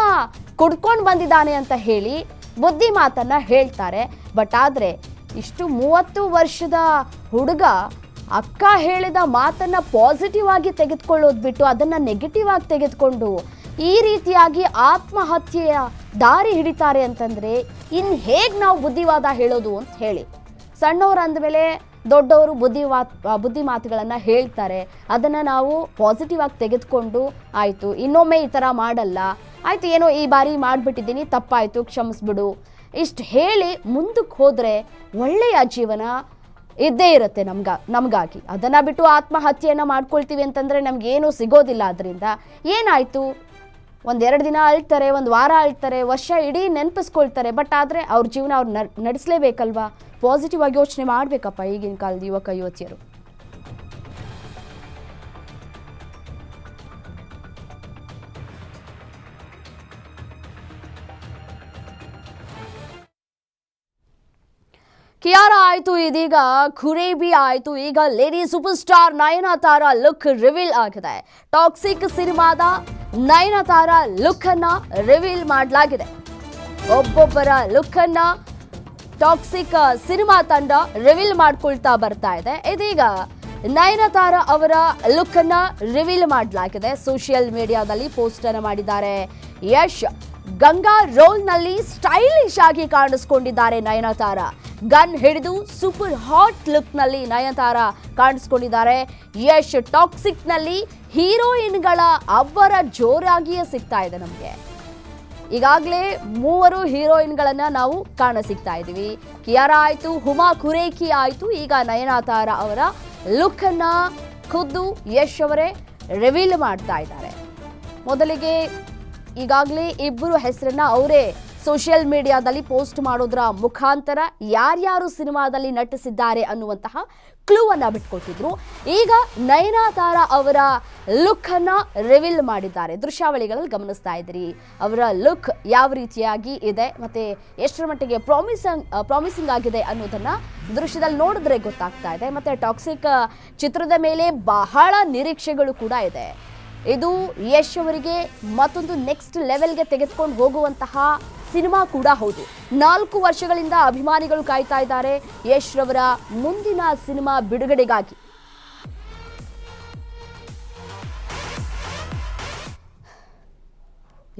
ಕುಡ್ಕೊಂಡು ಬಂದಿದ್ದಾನೆ ಅಂತ ಹೇಳಿ ಬುದ್ಧಿ ಮಾತನ್ನು ಹೇಳ್ತಾರೆ. ಬಟ್ ಆದರೆ ಇಷ್ಟು ಮೂವತ್ತು ವರ್ಷದ ಹುಡುಗ ಅಕ್ಕ ಹೇಳಿದ ಮಾತನ್ನು ಪಾಸಿಟಿವ್ ಆಗಿ ತೆಗೆದುಕೊಳ್ಳೋದು ಬಿಟ್ಟು ಅದನ್ನು ನೆಗೆಟಿವ್ ಆಗಿ ತೆಗೆದುಕೊಂಡು ಈ ರೀತಿಯಾಗಿ ಆತ್ಮಹತ್ಯೆಯ ದಾರಿ ಹಿಡಿತಾರೆ ಅಂತಂದ್ರೆ ಇನ್ ಹೇಗೆ ನಾವು ಬುದ್ಧಿವಾದ ಹೇಳೋದು ಅಂತ ಹೇಳಿ. ಸಣ್ಣವ್ರು ಅಂದಮೇಲೆ ದೊಡ್ಡವರು ಬುದ್ಧಿವಾ ಬುದ್ಧಿ ಮಾತುಗಳನ್ನು ಹೇಳ್ತಾರೆ. ಅದನ್ನು ನಾವು ಪಾಸಿಟಿವ್ ಆಗಿ ತೆಗೆದುಕೊಂಡು ಆಯಿತು, ಇನ್ನೊಮ್ಮೆ ಈ ಥರ ಮಾಡಲ್ಲ. ಆಯಿತು, ಏನೋ ಈ ಬಾರಿ ಮಾಡಿಬಿಟ್ಟಿದ್ದೀನಿ, ತಪ್ಪಾಯಿತು, ಕ್ಷಮಿಸ್ಬಿಡು. ಇಷ್ಟು ಹೇಳಿ ಮುಂದಕ್ಕೆ ಹೋದರೆ ಒಳ್ಳೆಯ ಜೀವನ ಇದ್ದೇ ಇರುತ್ತೆ ನಮ್ಗ, ನಮಗಾಗಿ. ಅದನ್ನು ಬಿಟ್ಟು ಆತ್ಮಹತ್ಯೆಯನ್ನು ಮಾಡ್ಕೊಳ್ತೀವಿ ಅಂತಂದರೆ ನಮಗೇನೂ ಸಿಗೋದಿಲ್ಲ. ಅದರಿಂದ ಏನಾಯಿತು? ಒಂದೆರಡು ದಿನ ಅಳ್ತಾರೆ, ಒಂದು ವಾರ ಅಳ್ತಾರೆ, ವರ್ಷ ಇಡೀ ನೆನಪಿಸ್ಕೊಳ್ತಾರೆ. ಬಟ್ ಆದರೆ ಅವ್ರ ಜೀವನ ಅವ್ರು ನಡೆಸಲೇಬೇಕಲ್ವಾ? ಪಾಸಿಟಿವ್ ಆಗಿ ಯೋಚನೆ ಮಾಡಬೇಕಪ್ಪ ಈಗಿನ ಕಾಲದ ಯುವಕ, ಯುವತಿಯರು. ಕಿಯಾರ ಆಯಿತು, ಇದೀಗ ಖುರೇಬಿ ಆಯ್ತು. ಈಗ lady super star Nayanthara look reveal ಆಗಿದೆ. ಟಾಕ್ಸಿಕ್ ಸಿನಿಮಾದ ನಯನತಾರ ಲುಕ್ ಅನ್ನ ರಿವೀಲ್ ಮಾಡಲಾಗಿದೆ. ಒಬ್ಬೊಬ್ಬರ ಲುಕ್ ಅನ್ನ ಟಾಕ್ಸಿಕ್ ಸಿನಿಮಾ ತಂಡ ರಿವೀಲ್ ಮಾಡ್ಕೊಳ್ತಾ ಬರ್ತಾ ಇದೆ. ಇದೀಗ ನಯನತಾರ ಅವರ ಲುಕ್ ಅನ್ನ ರಿವೀಲ್ ಮಾಡಲಾಗಿದೆ. ಸೋಷಿಯಲ್ ಮೀಡಿಯಾದಲ್ಲಿ ಪೋಸ್ಟ್ ಅನ್ನು ಮಾಡಿದ್ದಾರೆ ಯಶ್. ಗಂಗಾ ರೋಲ್ನಲ್ಲಿ ಸ್ಟೈಲಿಶ್ ಆಗಿ ಕಾಣಿಸ್ಕೊಂಡಿದ್ದಾರೆ ನಯನತಾರ. ಗನ್ ಹಿಡಿದು ಸೂಪರ್ ಹಾಟ್ ಲುಕ್ನಲ್ಲಿ ನಯನತಾರ ಕಾಣಿಸ್ಕೊಂಡಿದ್ದಾರೆ. ಯಶ್ ಟಾಕ್ಸಿಕ್ನಲ್ಲಿ ಹೀರೋಯಿನ್ಗಳ ಅಬ್ಬರ ಜೋರಾಗಿಯೇ ಸಿಗ್ತಾ ಇದೆ ನಮಗೆ. ಈಗಾಗಲೇ ಮೂವರು ಹೀರೋಯಿನ್ಗಳನ್ನ ನಾವು ಕಾಣ ಸಿಗ್ತಾ ಇದ್ದೀವಿ. ಕಿಯಾರ ಆಯಿತು, ಹುಮಾ ಖುರೇಕಿ ಆಯಿತು, ಈಗ ನಯನತಾರ ಅವರ ಲುಕ್ ಅನ್ನ ಖುದ್ದು ಯಶ್ ಅವರೇ ರಿವೀಲ್ ಮಾಡ್ತಾ ಇದ್ದಾರೆ. ಮೊದಲಿಗೆ ಈಗಾಗಲೇ ಇಬ್ಬರು ಹೆಸರನ್ನ ಅವರೇ ಸೋಷಿಯಲ್ ಮೀಡಿಯಾದಲ್ಲಿ ಪೋಸ್ಟ್ ಮಾಡೋದ್ರ ಮುಖಾಂತರ ಯಾರ್ಯಾರು ಸಿನಿಮಾದಲ್ಲಿ ನಟಿಸಿದ್ದಾರೆ ಅನ್ನುವಂತಹ ಕ್ಲೂ ಅನ್ನ ಬಿಟ್ಕೊಟ್ಟಿದ್ರು. ಈಗ ನಯನಾತಾರ ಅವರ ಲುಕ್ ಅನ್ನ ರಿವೀಲ್ ಮಾಡಿದ್ದಾರೆ. ದೃಶ್ಯಾವಳಿಗಳಲ್ಲಿ ಗಮನಿಸ್ತಾ ಇದ್ದೀರಿ. ಅವರ ಲುಕ್ ಯಾವ ರೀತಿಯಾಗಿ ಇದೆ, ಮತ್ತೆ ಎಷ್ಟರ ಮಟ್ಟಿಗೆ ಪ್ರಾಮಿಸಿಂಗ್ ಪ್ರಾಮಿಸಿಂಗ್ ಆಗಿದೆ ಅನ್ನೋದನ್ನ ದೃಶ್ಯದಲ್ಲಿ ನೋಡಿದ್ರೆ ಗೊತ್ತಾಗ್ತಾ ಇದೆ. ಮತ್ತೆ ಟಾಕ್ಸಿಕ್ ಚಿತ್ರದ ಮೇಲೆ ಬಹಳ ನಿರೀಕ್ಷೆಗಳು ಕೂಡ ಇದೆ. ಇದು ಯಶ್ ಅವರಿಗೆ ಮತ್ತೊಂದು ನೆಕ್ಸ್ಟ್ ಲೆವೆಲ್ಗೆ ತೆಗೆದುಕೊಂಡು ಹೋಗುವಂತಹ ಸಿನಿಮಾ ಕೂಡ ಹೌದು. ನಾಲ್ಕು ವರ್ಷಗಳಿಂದ ಅಭಿಮಾನಿಗಳು ಕಾಯ್ತಾ ಇದ್ದಾರೆ ಯಶ್ ರವರ ಮುಂದಿನ ಸಿನಿಮಾ ಬಿಡುಗಡೆಗಾಗಿ.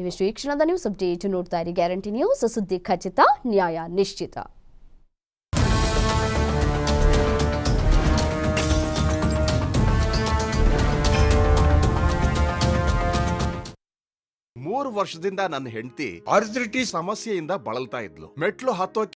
ಇವಿಷ್ಟು ಈ ಕ್ಷಣದ ನ್ಯೂಸ್ ಅಪ್ಡೇಟ್ ನೋಡ್ತಾ ಇರಿ. ಗ್ಯಾರಂಟಿ ನ್ಯೂಸ್ ಸುದ್ದಿ ಖಚಿತ, ನ್ಯಾಯ ನಿಶ್ಚಿತ. ಮೂರು ವರ್ಷದಿಂದ ನನ್ನ ಹೆಂಡತಿ ಅರ್ಜಿಟಿ ಸಮಸ್ಯೆಯಿಂದ ಬಳಲ್ತಾ ಇದ್ಲು. ಮೆಟ್ಲು ಹತ್ತೋಕೆ